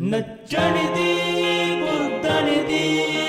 ਨੱਚਣ ਦੀ ਕੁੱਦਣ ਦੀ।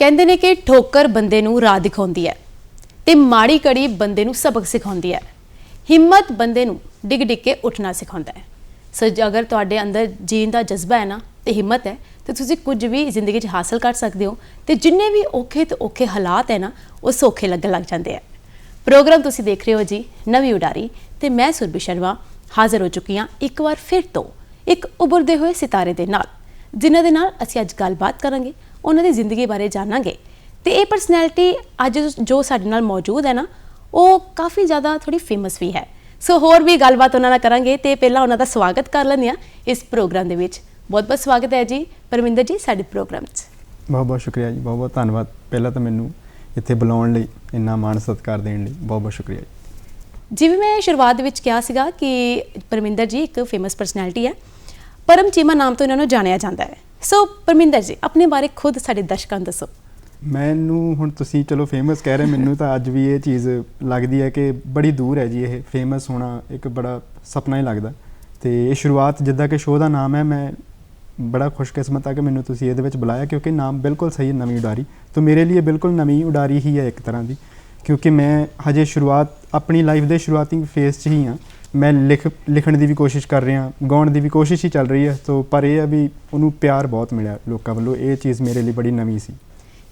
ਕਹਿੰਦੇ ਨੇ ਕਿ ਠੋਕਰ ਬੰਦੇ ਨੂੰ ਰਾਹ ਦਿਖਾਉਂਦੀ ਹੈ ਤੇ ਮਾੜੀ ਕੜੀ ਬੰਦੇ ਨੂੰ ਸਬਕ ਸਿਖਾਉਂਦੀ ਹੈ। ਹਿੰਮਤ ਬੰਦੇ ਨੂੰ ਡਿੱਗ ਡਿੱਗ ਕੇ ਉੱਠਣਾ ਸਿਖਾਉਂਦਾ ਹੈ। ਸੋ ਅਗਰ ਤੁਹਾਡੇ ਅੰਦਰ ਜੀਣ ਦਾ ਜਜ਼ਬਾ ਹੈ ਨਾ ਤੇ ਹਿੰਮਤ ਹੈ, ਤੇ ਤੁਸੀਂ ਕੁਝ ਵੀ ਜ਼ਿੰਦਗੀ 'ਚ ਹਾਸਲ ਕਰ ਸਕਦੇ ਹੋ ਤੇ ਜਿੰਨੇ ਵੀ ਔਖੇ ਤੇ ਔਖੇ ਹਾਲਾਤ ਹੈ ਨਾ, ਉਹ ਸੌਖੇ ਲੱਗਣ ਲੱਗ ਜਾਂਦੇ ਆ ਪ੍ਰੋਗਰਾਮ ਤੁਸੀਂ ਦੇਖ ਰਹੇ ਹੋ ਜੀ, ਨਵੀਂ ਉਡਾਰੀ ਤੇ ਮੈਂ ਸੁਰਭੀ ਸ਼ਰਮਾ ਹਾਜ਼ਰ ਹੋ ਚੁੱਕੀ ਹਾਂ ਇੱਕ ਵਾਰ ਫਿਰ ਤੋਂ ਇੱਕ ਉਭਰਦੇ ਹੋਏ ਸਿਤਾਰੇ ਦੇ ਨਾਲ, ਜਿਨ੍ਹਾਂ ਦੇ ਨਾਲ ਅਸੀਂ ਅੱਜ ਗੱਲਬਾਤ ਕਰਾਂਗੇ। ਉਹਨਾਂ ਦੀ ਜ਼ਿੰਦਗੀ ਬਾਰੇ ਜਾਣਾਂਗੇ। ਤੇ ਇਹ ਪਰਸਨੈਲਿਟੀ ਅੱਜ ਜੋ ਸਾਡੇ ਨਾਲ ਮੌਜੂਦ ਹੈ ਨਾ ਉਹ ਕਾਫੀ ਜ਼ਿਆਦਾ ਥੋੜੀ ਫੇਮਸ ਵੀ ਹੈ। ਸੋ ਹੋਰ ਵੀ ਗੱਲਬਾਤ ਉਹਨਾਂ ਨਾਲ ਕਰਾਂਗੇ ਤੇ ਪਹਿਲਾਂ ਉਹਨਾਂ ਦਾ ਸਵਾਗਤ ਕਰ ਲੈਂਦੇ ਹਾਂ ਇਸ ਪ੍ਰੋਗਰਾਮ ਦੇ ਵਿੱਚ। ਬਹੁਤ ਬਹੁਤ ਸਵਾਗਤ ਹੈ ਜੀ। ਪਰਮਿੰਦਰ ਜੀ ਸਾਡੇ ਪ੍ਰੋਗਰਾਮ 'ਚ। ਬਹੁਤ ਬਹੁਤ ਸ਼ੁਕਰੀਆ ਜੀ। ਬਹੁਤ ਬਹੁਤ ਧੰਨਵਾਦ। ਪਹਿਲਾਂ ਤਾਂ ਮੈਨੂੰ ਇੱਥੇ ਬੁਲਾਉਣ ਲਈ ਇੰਨਾ ਮਾਣ ਸਤਿਕਾਰ ਦੇਣ ਲਈ ਬਹੁਤ ਬਹੁਤ ਸ਼ੁਕਰੀਆ ਜੀ। ਜਿਵੇਂ ਮੈਂ ਸ਼ੁਰੂਆਤ ਦੇ ਵਿੱਚ ਕਿਹਾ ਸੀਗਾ ਕਿ ਪਰਮਿੰਦਰ ਜੀ ਇੱਕ ਫੇਮਸ ਪਰਸਨੈਲਿਟੀ ਹੈ। ਪਰਮ ਚੀਮਾ ਨਾਮ ਤੋਂ ਇਹਨਾਂ ਨੂੰ ਜਾਣਿਆ ਜਾਂਦਾ ਹੈ। ਸੋ ਪਰਮਿੰਦਰ ਜੀ ਆਪਣੇ ਬਾਰੇ ਖੁਦ ਸਾਡੇ ਦਰਸ਼ਕਾਂ ਨੂੰ ਦੱਸੋ ਮੈਨੂੰ ਹੁਣ ਤੁਸੀਂ ਚਲੋ ਫੇਮਸ ਕਹਿ ਰਹੇ ਮੈਨੂੰ ਤਾਂ ਅੱਜ ਵੀ ਇਹ ਚੀਜ਼ ਲੱਗਦੀ ਹੈ ਕਿ ਬੜੀ ਦੂਰ ਹੈ ਜੀ ਇਹ ਫੇਮਸ ਹੋਣਾ ਇੱਕ ਬੜਾ ਸੁਪਨਾ ਹੀ ਲੱਗਦਾ ਤੇ ਇਹ ਸ਼ੁਰੂਆਤ ਜਿੱਦਾਂ ਕਿ ਸ਼ੋਅ ਦਾ ਨਾਮ ਹੈ ਮੈਂ ਬੜਾ ਖੁਸ਼ਕਿਸਮਤ ਆ ਕਿ ਮੈਨੂੰ ਤੁਸੀਂ ਇਹਦੇ ਵਿੱਚ ਬੁਲਾਇਆ ਕਿਉਂਕਿ ਨਾਮ ਬਿਲਕੁਲ ਸਹੀ ਹੈ ਨਵੀਂ ਉਡਾਰੀ ਤਾਂ ਮੇਰੇ ਲਈ ਇਹ ਬਿਲਕੁਲ ਨਵੀਂ ਉਡਾਰੀ ਹੀ ਹੈ ਇੱਕ ਤਰ੍ਹਾਂ ਦੀ ਕਿਉਂਕਿ ਮੈਂ ਹਜੇ ਸ਼ੁਰੂਆਤ ਆਪਣੀ ਲਾਈਫ ਦੇ ਸ਼ੁਰੂਆਤੀ ਫੇਸ 'ਚ ਹੀ ਹਾਂ ਮੈਂ ਲਿਖ ਲਿਖਣ ਦੀ ਵੀ ਕੋਸ਼ਿਸ਼ ਕਰ ਰਿਹਾ ਗਾਉਣ ਦੀ ਵੀ ਕੋਸ਼ਿਸ਼ ਹੀ ਚੱਲ ਰਹੀ ਹੈ ਸੋ ਪਰ ਇਹ ਹੈ ਵੀ ਉਹਨੂੰ ਪਿਆਰ ਬਹੁਤ ਮਿਲਿਆ ਲੋਕਾਂ ਵੱਲੋਂ ਇਹ ਚੀਜ਼ ਮੇਰੇ ਲਈ ਬੜੀ ਨਵੀਂ ਸੀ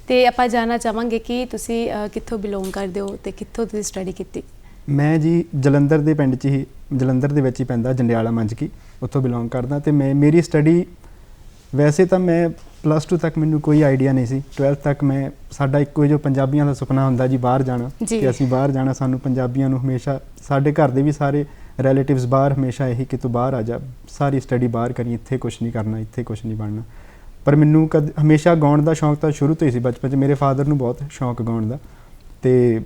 ਤੇ ਆਪਾਂ ਜਾਨਣਾ ਚਾਹਾਂਗੇ ਕਿ ਤੁਸੀਂ ਕਿੱਥੋਂ ਬਿਲੋਂਗ ਕਰਦੇ ਹੋ ਤੇ ਕਿੱਥੋਂ ਤੁਸੀਂ ਸਟੱਡੀ ਕੀਤੀ ਮੈਂ ਜੀ ਜਲੰਧਰ ਦੇ ਪਿੰਡ 'ਚ ਹੀ ਜਲੰਧਰ ਦੇ ਵਿੱਚ ਹੀ ਪੈਂਦਾ ਜੰਡਿਆਲਾ ਮੰਜਕੀ ਉੱਥੋਂ ਬਿਲੋਂਗ ਕਰਦਾ ਤੇ ਮੈਂ ਮੇਰੀ ਸਟੱਡੀ ਵੈਸੇ ਤਾਂ ਮੈਂ ਪਲੱਸ 2 ਤੱਕ ਮੈਨੂੰ ਕੋਈ ਆਈਡੀਆ ਨਹੀਂ ਸੀ 12th ਤੱਕ ਮੈਂ ਸਾਡਾ ਇੱਕੋ ਜੋ ਪੰਜਾਬੀਆਂ ਦਾ ਸੁਪਨਾ ਹੁੰਦਾ ਜੀ ਬਾਹਰ ਜਾਣਾ ਜੀ। ਕਿ ਅਸੀਂ ਬਾਹਰ ਜਾਣਾ ਸਾਨੂੰ ਪੰਜਾਬੀਆਂ ਨੂੰ ਹਮੇਸ਼ਾ ਸਾਡੇ ਘਰ ਦੇ ਵੀ ਸਾਰੇ ਰਿਲੇਟਿਵਸ ਬਾਹਰ ਹਮੇਸ਼ਾ ਇਹੀ ਕਿ ਤੂੰ ਬਾਹਰ ਆ ਜਾ। ਸਾਰੀ ਸਟੱਡੀ ਬਾਹਰ ਕਰੀ ਇੱਥੇ ਕੁਝ ਨਹੀਂ ਕਰਨਾ ਇੱਥੇ ਕੁਝ ਨਹੀਂ ਬਣਨਾ। ਪਰ ਮੈਨੂੰ ਕਦ ਹਮੇਸ਼ਾ ਗਾਉਣ ਦਾ ਸ਼ੌਂਕ ਤਾਂ ਸ਼ੁਰੂ ਤੋਂ ਹੀ ਸੀ ਬਚਪਨ 'ਚ। ਮੇਰੇ ਫਾਦਰ ਨੂੰ ਬਹੁਤ ਸ਼ੌਂਕ ਗਾਉਣ ਦਾ। ਤੇ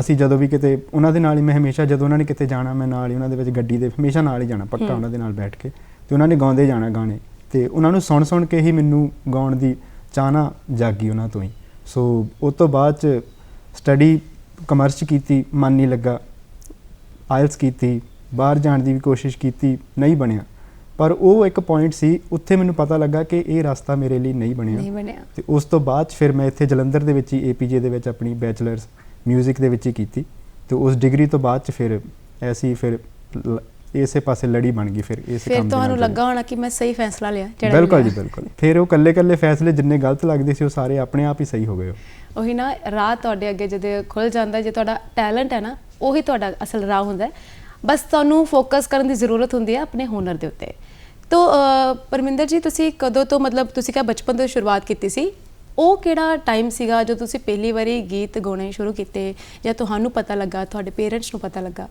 ਅਸੀਂ ਜਦੋਂ ਵੀ ਕਿਤੇ ਉਹਨਾਂ ਦੇ ਨਾਲ ਹੀ ਮੈਂ ਹਮੇਸ਼ਾ ਜਦੋਂ ਉਹਨਾਂ ਨੇ ਕਿਤੇ ਜਾਣਾ ਮੈਂ ਨਾਲ ਹੀ ਉਹਨਾਂ ਦੇ ਵਿੱਚ ਗੱਡੀ ਦੇ ਹਮੇਸ਼ਾ ਨਾਲ ਹੀ ਜਾਣਾ ਪੱਕਾ। ਉਹਨਾਂ ਦੇ ਨਾਲ ਬੈਠ ਕੇ। ਤੇ ਉਹਨਾਂ ਨੇ ਗਾਉਂਦੇ ਜਾਣਾ ਗਾਣੇ। ਤੇ ਉਹਨਾਂ ਨੂੰ ਸੁਣ ਸੁਣ ਕੇ ਹੀ ਮੈਨੂੰ ਗਾਉਣ ਦੀ ਚਾਹਨਾ ਜਾਗੀ ਉਹਨਾਂ ਤੋਂ ਹੀ। ਸੋ ਉਸ ਤੋਂ ਬਾਅਦ ਚ ਸਟੱਡੀ ਕਮਰਸ ਕੀਤੀ ਮਨ ਨਹੀਂ ਲੱਗਾ। ਆਇਲਸ ਕੀਤੀ। ਬਾਹਰ ਜਾਣ ਦੀ ਵੀ ਕੋਸ਼ਿਸ਼ ਕੀਤੀ ਨਹੀਂ ਬਣਿਆ। ਪਰ ਉਹ ਇੱਕ ਪੁਆਇੰਟ ਸੀ ਉੱਥੇ ਮੈਨੂੰ ਪਤਾ ਲੱਗਾ ਕਿ ਇਹ ਰਸਤਾ ਮੇਰੇ ਲਈ ਨਹੀਂ ਬਣਿਆ। ਨਹੀਂ ਬਣਿਆ। ਤੇ ਉਸ ਤੋਂ ਬਾਅਦ ਫਿਰ ਮੈਂ ਇੱਥੇ ਜਲੰਧਰ ਦੇ ਵਿੱਚ ਹੀ ਏਪੀਜੇ ਦੇ ਵਿੱਚ ਆਪਣੀ ਬੈਚਲਰਸ 뮤직 ਦੇ ਵਿੱਚ ਹੀ ਕੀਤੀ। ਤੇ ਉਸ ਡਿਗਰੀ ਤੋਂ ਬਾਅਦ 'ਚ ਫਿਰ ਐਸੀ ਫਿਰ ਇਸੇ ਪਾਸੇ ਲੜੀ ਬਣ ਗਈ ਫਿਰ ਇਸ ਕੰਮ ਫਿਰ ਤੁਹਾਨੂੰ ਲੱਗਾ ਹੋਣਾ ਕਿ ਮੈਂ ਸਹੀ ਫੈਸਲਾ ਲਿਆ ਵੀ ਬਿਲਕੁਲ ਜੀ। ਬਿਲਕੁਲ। ਫਿਰ ਉਹ ਕੱਲੇ ਕੱਲੇ ਫੈਸਲੇ ਜਿੰਨੇ ਗਲਤ ਲੱਗਦੇ ਸੀ ਉਹ ਸਾਰੇ ਆਪਣੇ ਆਪ ਹੀ ਸਹੀ ਹੋ ਗਏ। ਉਹ। ਨਾ ਰਾਹ ਤੁਹਾਡੇ ਅੱਗੇ ਜਦੋਂ ਖੁੱਲ ਜਾਂਦਾ ਜੇ ਤੁਹਾਡਾ ਟੈਲੈਂਟ ਹੈ ਨਾ ਉਹੀ ਤੁਹਾਡਾ ਅਸਲ ਰਾਹ ਹੁੰਦਾ ਹੈ। ਬਸ ਤੁਹਾਨੂੰ ਫੋਕਸ ਕਰਨ ਦੀ ਜ਼ਰੂਰਤ ਹੁੰਦੀ ਹੈ ਆਪਣੇ ਹੁਨਰ ਦੇ ਉੱਤੇ। ਤੋ ਪਰਮਿੰਦਰ ਜੀ, ਤੁਸੀਂ ਕਦੋਂ ਤੋਂ ਮਤਲਬ ਤੁਸੀਂ ਕਿਹਾ ਬਚਪਨ ਤੋਂ ਸ਼ੁਰੂਆਤ ਕੀਤੀ ਸੀ? ਉਹ ਕਿਹੜਾ ਟਾਈਮ ਸੀਗਾ ਜਦੋਂ ਤੁਸੀਂ ਪਹਿਲੀ ਵਾਰੀ ਗੀਤ ਗਾਉਣੇ ਸ਼ੁਰੂ ਕੀਤੇ ਜਾਂ ਤੁਹਾਨੂੰ ਪਤਾ ਲੱਗਾ, ਤੁਹਾਡੇ ਪੇਰੈਂਟਸ ਨੂੰ ਪਤਾ ਲੱਗਾ?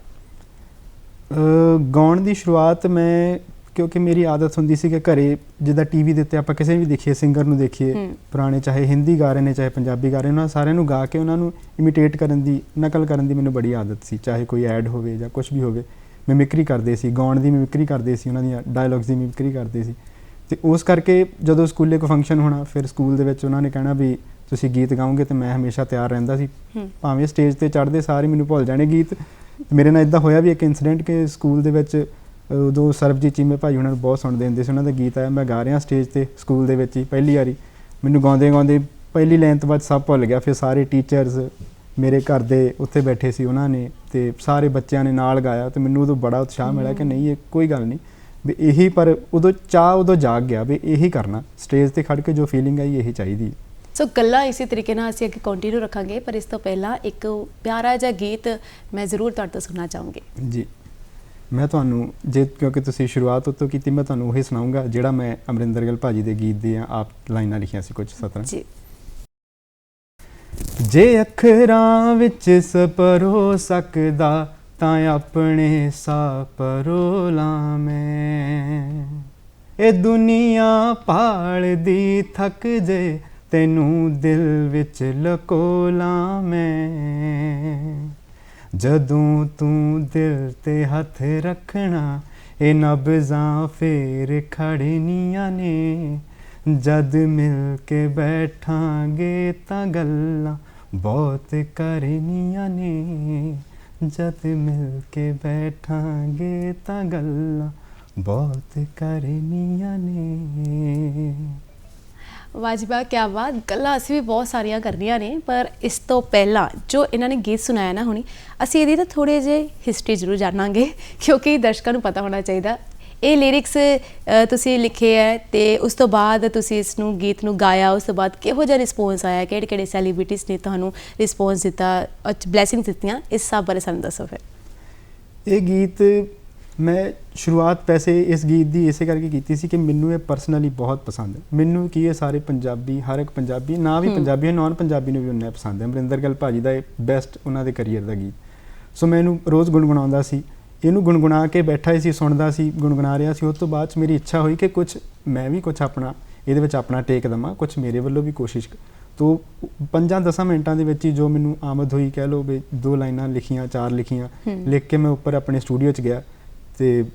ਗਾਉਣ ਦੀ ਸ਼ੁਰੂਆਤ ਮੈਂ ਕਿਉਂਕਿ ਮੇਰੀ ਆਦਤ ਹੁੰਦੀ ਸੀ ਕਿ ਘਰੇ ਜਿੱਦਾਂ ਟੀਵੀ ਦੇ ਉੱਤੇ ਆਪਾਂ ਕਿਸੇ ਵੀ ਦੇਖੀਏ ਸਿੰਗਰ ਨੂੰ ਦੇਖੀਏ। ਪੁਰਾਣੇ ਚਾਹੇ ਹਿੰਦੀ ਗਾ ਰਹੇ ਨੇ ਚਾਹੇ ਪੰਜਾਬੀ ਗਾ ਰਹੇ ਨੇ ਉਹਨਾਂ ਸਾਰਿਆਂ ਨੂੰ ਗਾ ਕੇ ਉਹਨਾਂ ਨੂੰ ਇਮੀਟੇਟ ਕਰਨ ਦੀ ਨਕਲ ਕਰਨ ਦੀ ਮੈਨੂੰ ਬੜੀ ਆਦਤ ਸੀ। ਚਾਹੇ ਕੋਈ ਐਡ ਹੋਵੇ ਜਾਂ ਕੁਝ ਵੀ ਹੋਵੇ ਮਿਮਿਕਰੀ ਕਰਦੇ ਸੀ ਗਾਉਣ ਦੀ ਮਿਮਿਕਰੀ ਕਰਦੇ ਸੀ ਉਹਨਾਂ ਦੀਆਂ ਡਾਇਲੌਗਸ ਦੀ ਮਿਮਿਕਰੀ ਕਰਦੇ ਸੀ। ਤੇ ਉਸ ਕਰਕੇ ਜਦੋਂ ਸਕੂਲੇ ਕੋਈ ਫੰਕਸ਼ਨ ਹੋਣਾ ਫਿਰ ਸਕੂਲ ਦੇ ਵਿੱਚ ਉਹਨਾਂ ਨੇ ਕਹਿਣਾ ਵੀ ਤੁਸੀਂ ਗੀਤ ਗਾਓਗੇ ਤੇ ਮੈਂ ਹਮੇਸ਼ਾ ਤਿਆਰ ਰਹਿੰਦਾ ਸੀ। ਭਾਵੇਂ ਸਟੇਜ ਤੇ ਚੜ੍ਹਦੇ ਸਾਰੇ ਮੈਨੂੰ ਭੁੱਲ ਜਾਣੇ ਗੀਤ। ਮੇਰੇ ਨਾਲ ਇਦਾਂ ਹੋਇਆ ਵੀ ਇੱਕ ਇਨਸੀਡੈਂਟ ਕਿ ਸਕੂਲ ਦੇ ਵਿੱਚ ਉਦੋਂ ਸਰਬਜੀਤ ਚੀਮੇ ਭਾਈ ਉਹਨਾਂ ਨੂੰ ਬਹੁਤ ਸੁਣਦੇ ਹੁੰਦੇ ਸੀ ਉਹਨਾਂ ਦਾ ਗੀਤ ਆਇਆ ਮੈਂ ਗਾ ਰਿਹਾ ਸਟੇਜ ਤੇ ਸਕੂਲ ਦੇ ਵਿੱਚ ਹੀ ਪਹਿਲੀ ਵਾਰੀ। ਮੈਨੂੰ ਗਾਉਂਦੇ ਗਾਉਂਦੇ ਪਹਿਲੀ ਲਾਈਨ ਤੋਂ ਬਾਅਦ ਸਭ ਭੁੱਲ ਗਿਆ ਫਿਰ ਸਾਰੇ ਟੀਚਰਸ ਮੇਰੇ ਘਰ ਦੇ ਉੱਥੇ ਬੈਠੇ ਸੀ ਉਹਨਾਂ ਨੇ ਤੇ ਸਾਰੇ ਬੱਚਿਆਂ ਨੇ ਨਾਲ ਗਾਇਆ ਤੇ ਮੈਨੂੰ ਉਦੋਂ ਬੜਾ ਉਤਸ਼ਾਹ ਮਿਲਿਆ ਕਿ ਨਹੀਂ ਇਹ ਕੋਈ ਗੱਲ ਨਹੀਂ। ਵੀ ਇਹੀ ਪਰ ਉਦੋਂ ਚਾਹ ਉਦੋਂ ਜਾਗ ਗਿਆ ਵੀ ਇਹੀ ਕਰਨਾ ਸਟੇਜ ਤੇ ਖੜ ਕੇ ਜੋ ਫੀਲਿੰਗ ਆਈ ਇਹੀ ਚਾਹੀਦੀ। ਸੋ ਗੱਲਾਂ ਇਸੇ ਤਰੀਕੇ ਨਾਲ ਅਸੀਂ ਅੱਗੇ ਕੰਟੀਨਿਊ ਰੱਖਾਂਗੇ ਪਰ ਇਸ ਤੋਂ ਪਹਿਲਾਂ ਇੱਕ ਪਿਆਰਾ ਜਿਹਾ ਗੀਤ ਮੈਂ ਜ਼ਰੂਰ ਤੁਹਾਡੇ ਤੋਂ ਸੁਣਨਾ ਚਾਹੂੰਗੀ। ਜੀ। ਮੈਂ ਤੁਹਾਨੂੰ ਜੇ ਕਿਉਂਕਿ ਤੁਸੀਂ ਸ਼ੁਰੂਆਤ ਉੱਤੋਂ ਕੀਤੀ ਮੈਂ ਤੁਹਾਨੂੰ ਉਹੀ ਸੁਣਾਉਂਗਾ ਜਿਹੜਾ ਮੈਂ ਅਮਰਿੰਦਰ ਗਿੱਲ ਭਾਜੀ ਦੇ ਗੀਤ ਦੀਆਂ ਆਪ ਲਾਈਨਾਂ ਲਿਖੀਆਂ ਸੀ ਕੁਝ ਸਤਰਾਂ। ਜੀ। ਜੇ ਅੱਖਰਾਂ ਵਿੱਚ ਸਪਰੋ ਸਕਦਾ ਤਾਂ ਆਪਣੇ ਸਾਪਰੋ ਲਾ ਮੈਂ ਇਹ ਦੁਨੀਆ ਭਾਲਦੀ ਥੱਕ ਜੇ ਤੈਨੂੰ ਦਿਲ ਵਿੱਚ ਲਕੋ ਮੈਂ ਜਦੋਂ ਤੂੰ ਦਿਲ ਤੇ ਹੱਥ ਰੱਖਣਾ, ਇਹ ਨਬਜ਼ਾਂ ਫੇਰ ਖੜਨੀਆਂ ਨੇ। ਜਦ ਮਿਲ ਕੇ ਬੈਠਾਂਗੇ ਤਾਂ ਗੱਲਾਂ ਬਹੁਤ ਕਰਨੀਆਂ ਨੇ। ਜਦ ਮਿਲ ਕੇ ਬੈਠਾਂਗੇ ਤਾਂ ਗੱਲਾਂ ਬਹੁਤ ਕਰਨੀਆਂ ਨੇ। ਵਾਜਬਾ ਕਿਆ ਬਾਤ, ਗੱਲਾਂ ਅਸੀਂ ਵੀ ਬਹੁਤ ਸਾਰੀਆਂ ਕਰਨੀਆਂ ਨੇ, ਪਰ ਇਸ ਤੋਂ ਪਹਿਲਾਂ ਜੋ ਇਹਨਾਂ ਨੇ ਗੀਤ ਸੁਣਾਇਆ ਨਾ ਹੁਣੀ, ਅਸੀਂ ਇਹਦੀ ਤਾਂ ਥੋੜੇ ਜਿਹੇ ਹਿਸਟਰੀ ਜ਼ਰੂਰ ਜਾਣਾਂਗੇ, ਕਿਉਂਕਿ ਦਰਸ਼ਕਾਂ ਨੂੰ ਪਤਾ ਹੋਣਾ ਚਾਹੀਦਾ। ਇਹ ਲਿਰਿਕਸ ਤੁਸੀਂ ਲਿਖੇ ਹੈ ਤੇ ਉਸ ਤੋਂ ਬਾਅਦ ਤੁਸੀਂ ਇਸ ਨੂੰ ਗੀਤ ਨੂੰ ਗਾਇਆ, ਉਸ ਤੋਂ ਬਾਅਦ ਕਿਹੋ ਜਿਹਾ ਰਿਸਪੌਂਸ ਆਇਆ ਕਿਹੜੇ ਕਿਹੜੇ ਸੈਲੀਬ੍ਰਿਟੀਜ਼ ਨੇ ਤੁਹਾਨੂੰ ਰਿਸਪੌਂਸ ਦਿੱਤਾ ਬਲੇਸਿੰਗਸ ਦਿੱਤੀਆਂ, ਇਸ ਸਭ ਬਾਰੇ ਸਾਨੂੰ ਦੱਸੋ ਫਿਰ। ਇਹ ਗੀਤ ਮੈਂ ਸ਼ੁਰੂਆਤ ਵੈਸੇ ਇਸ ਗੀਤ ਦੀ ਇਸੇ ਕਰਕੇ ਕੀਤੀ ਸੀ ਕਿ ਮੈਨੂੰ ਇਹ ਪਰਸਨਲੀ ਬਹੁਤ ਪਸੰਦ ਹੈ। ਮੈਨੂੰ ਕੀ ਇਹ ਸਾਰੇ ਪੰਜਾਬੀ ਹਰ ਇੱਕ ਪੰਜਾਬੀ ਨਾ ਵੀ। ਪੰਜਾਬੀ ਨਾਨ ਪੰਜਾਬੀ ਨੂੰ ਵੀ ਉਹਨਾਂ ਪਸੰਦ ਹੈ। ਅਮਰਿੰਦਰ ਗਿੱਲ ਭਾਜੀ ਦਾ ਇਹ ਬੈਸਟ ਉਹਨਾਂ ਦੇ ਕੈਰੀਅਰ ਦਾ ਗੀਤ। ਸੋ ਮੈਂ ਇਹਨੂੰ ਰੋਜ਼ ਗੁੰਗੁਣਾਉਂਦਾ ਸੀ। ਇਹਨੂੰ ਗੁੰਗੁਣਾ ਕੇ ਬੈਠਾ ਹੀ ਸੀ ਸੁਣਦਾ ਸੀ ਗੁੰਗੁਣਾ ਰਿਹਾ ਸੀ। ਉਸ ਤੋਂ ਬਾਅਦ 'ਚ ਮੇਰੀ ਇੱਛਾ ਹੋਈ ਕਿ ਕੁਝ ਮੈਂ ਵੀ ਕੁਝ ਆਪਣਾ ਇਹਦੇ ਵਿੱਚ ਆਪਣਾ ਟੇਕ ਦਵਾਂ ਕੁਝ ਮੇਰੇ ਵੱਲੋਂ ਵੀ ਕੋਸ਼ਿਸ਼ ਤੋ ਪੰਜਾਂ ਦਸਾਂ ਮਿੰਟਾਂ ਦੇ ਵਿੱਚ ਹੀ ਜੋ ਮੈਨੂੰ ਆਮਦ ਹੋਈ ਕਹਿ ਲਓ ਵੀ ਦੋ ਲਾਈਨਾਂ ਲਿਖੀਆਂ ਚਾਰ ਲਿਖੀਆਂ। ਲਿਖ ਕੇ ਮੈਂ ਉੱਪਰ ਆਪਣੇ ਸਟੂਡੀਓ 'ਚ ਗਿਆ। ਤੇ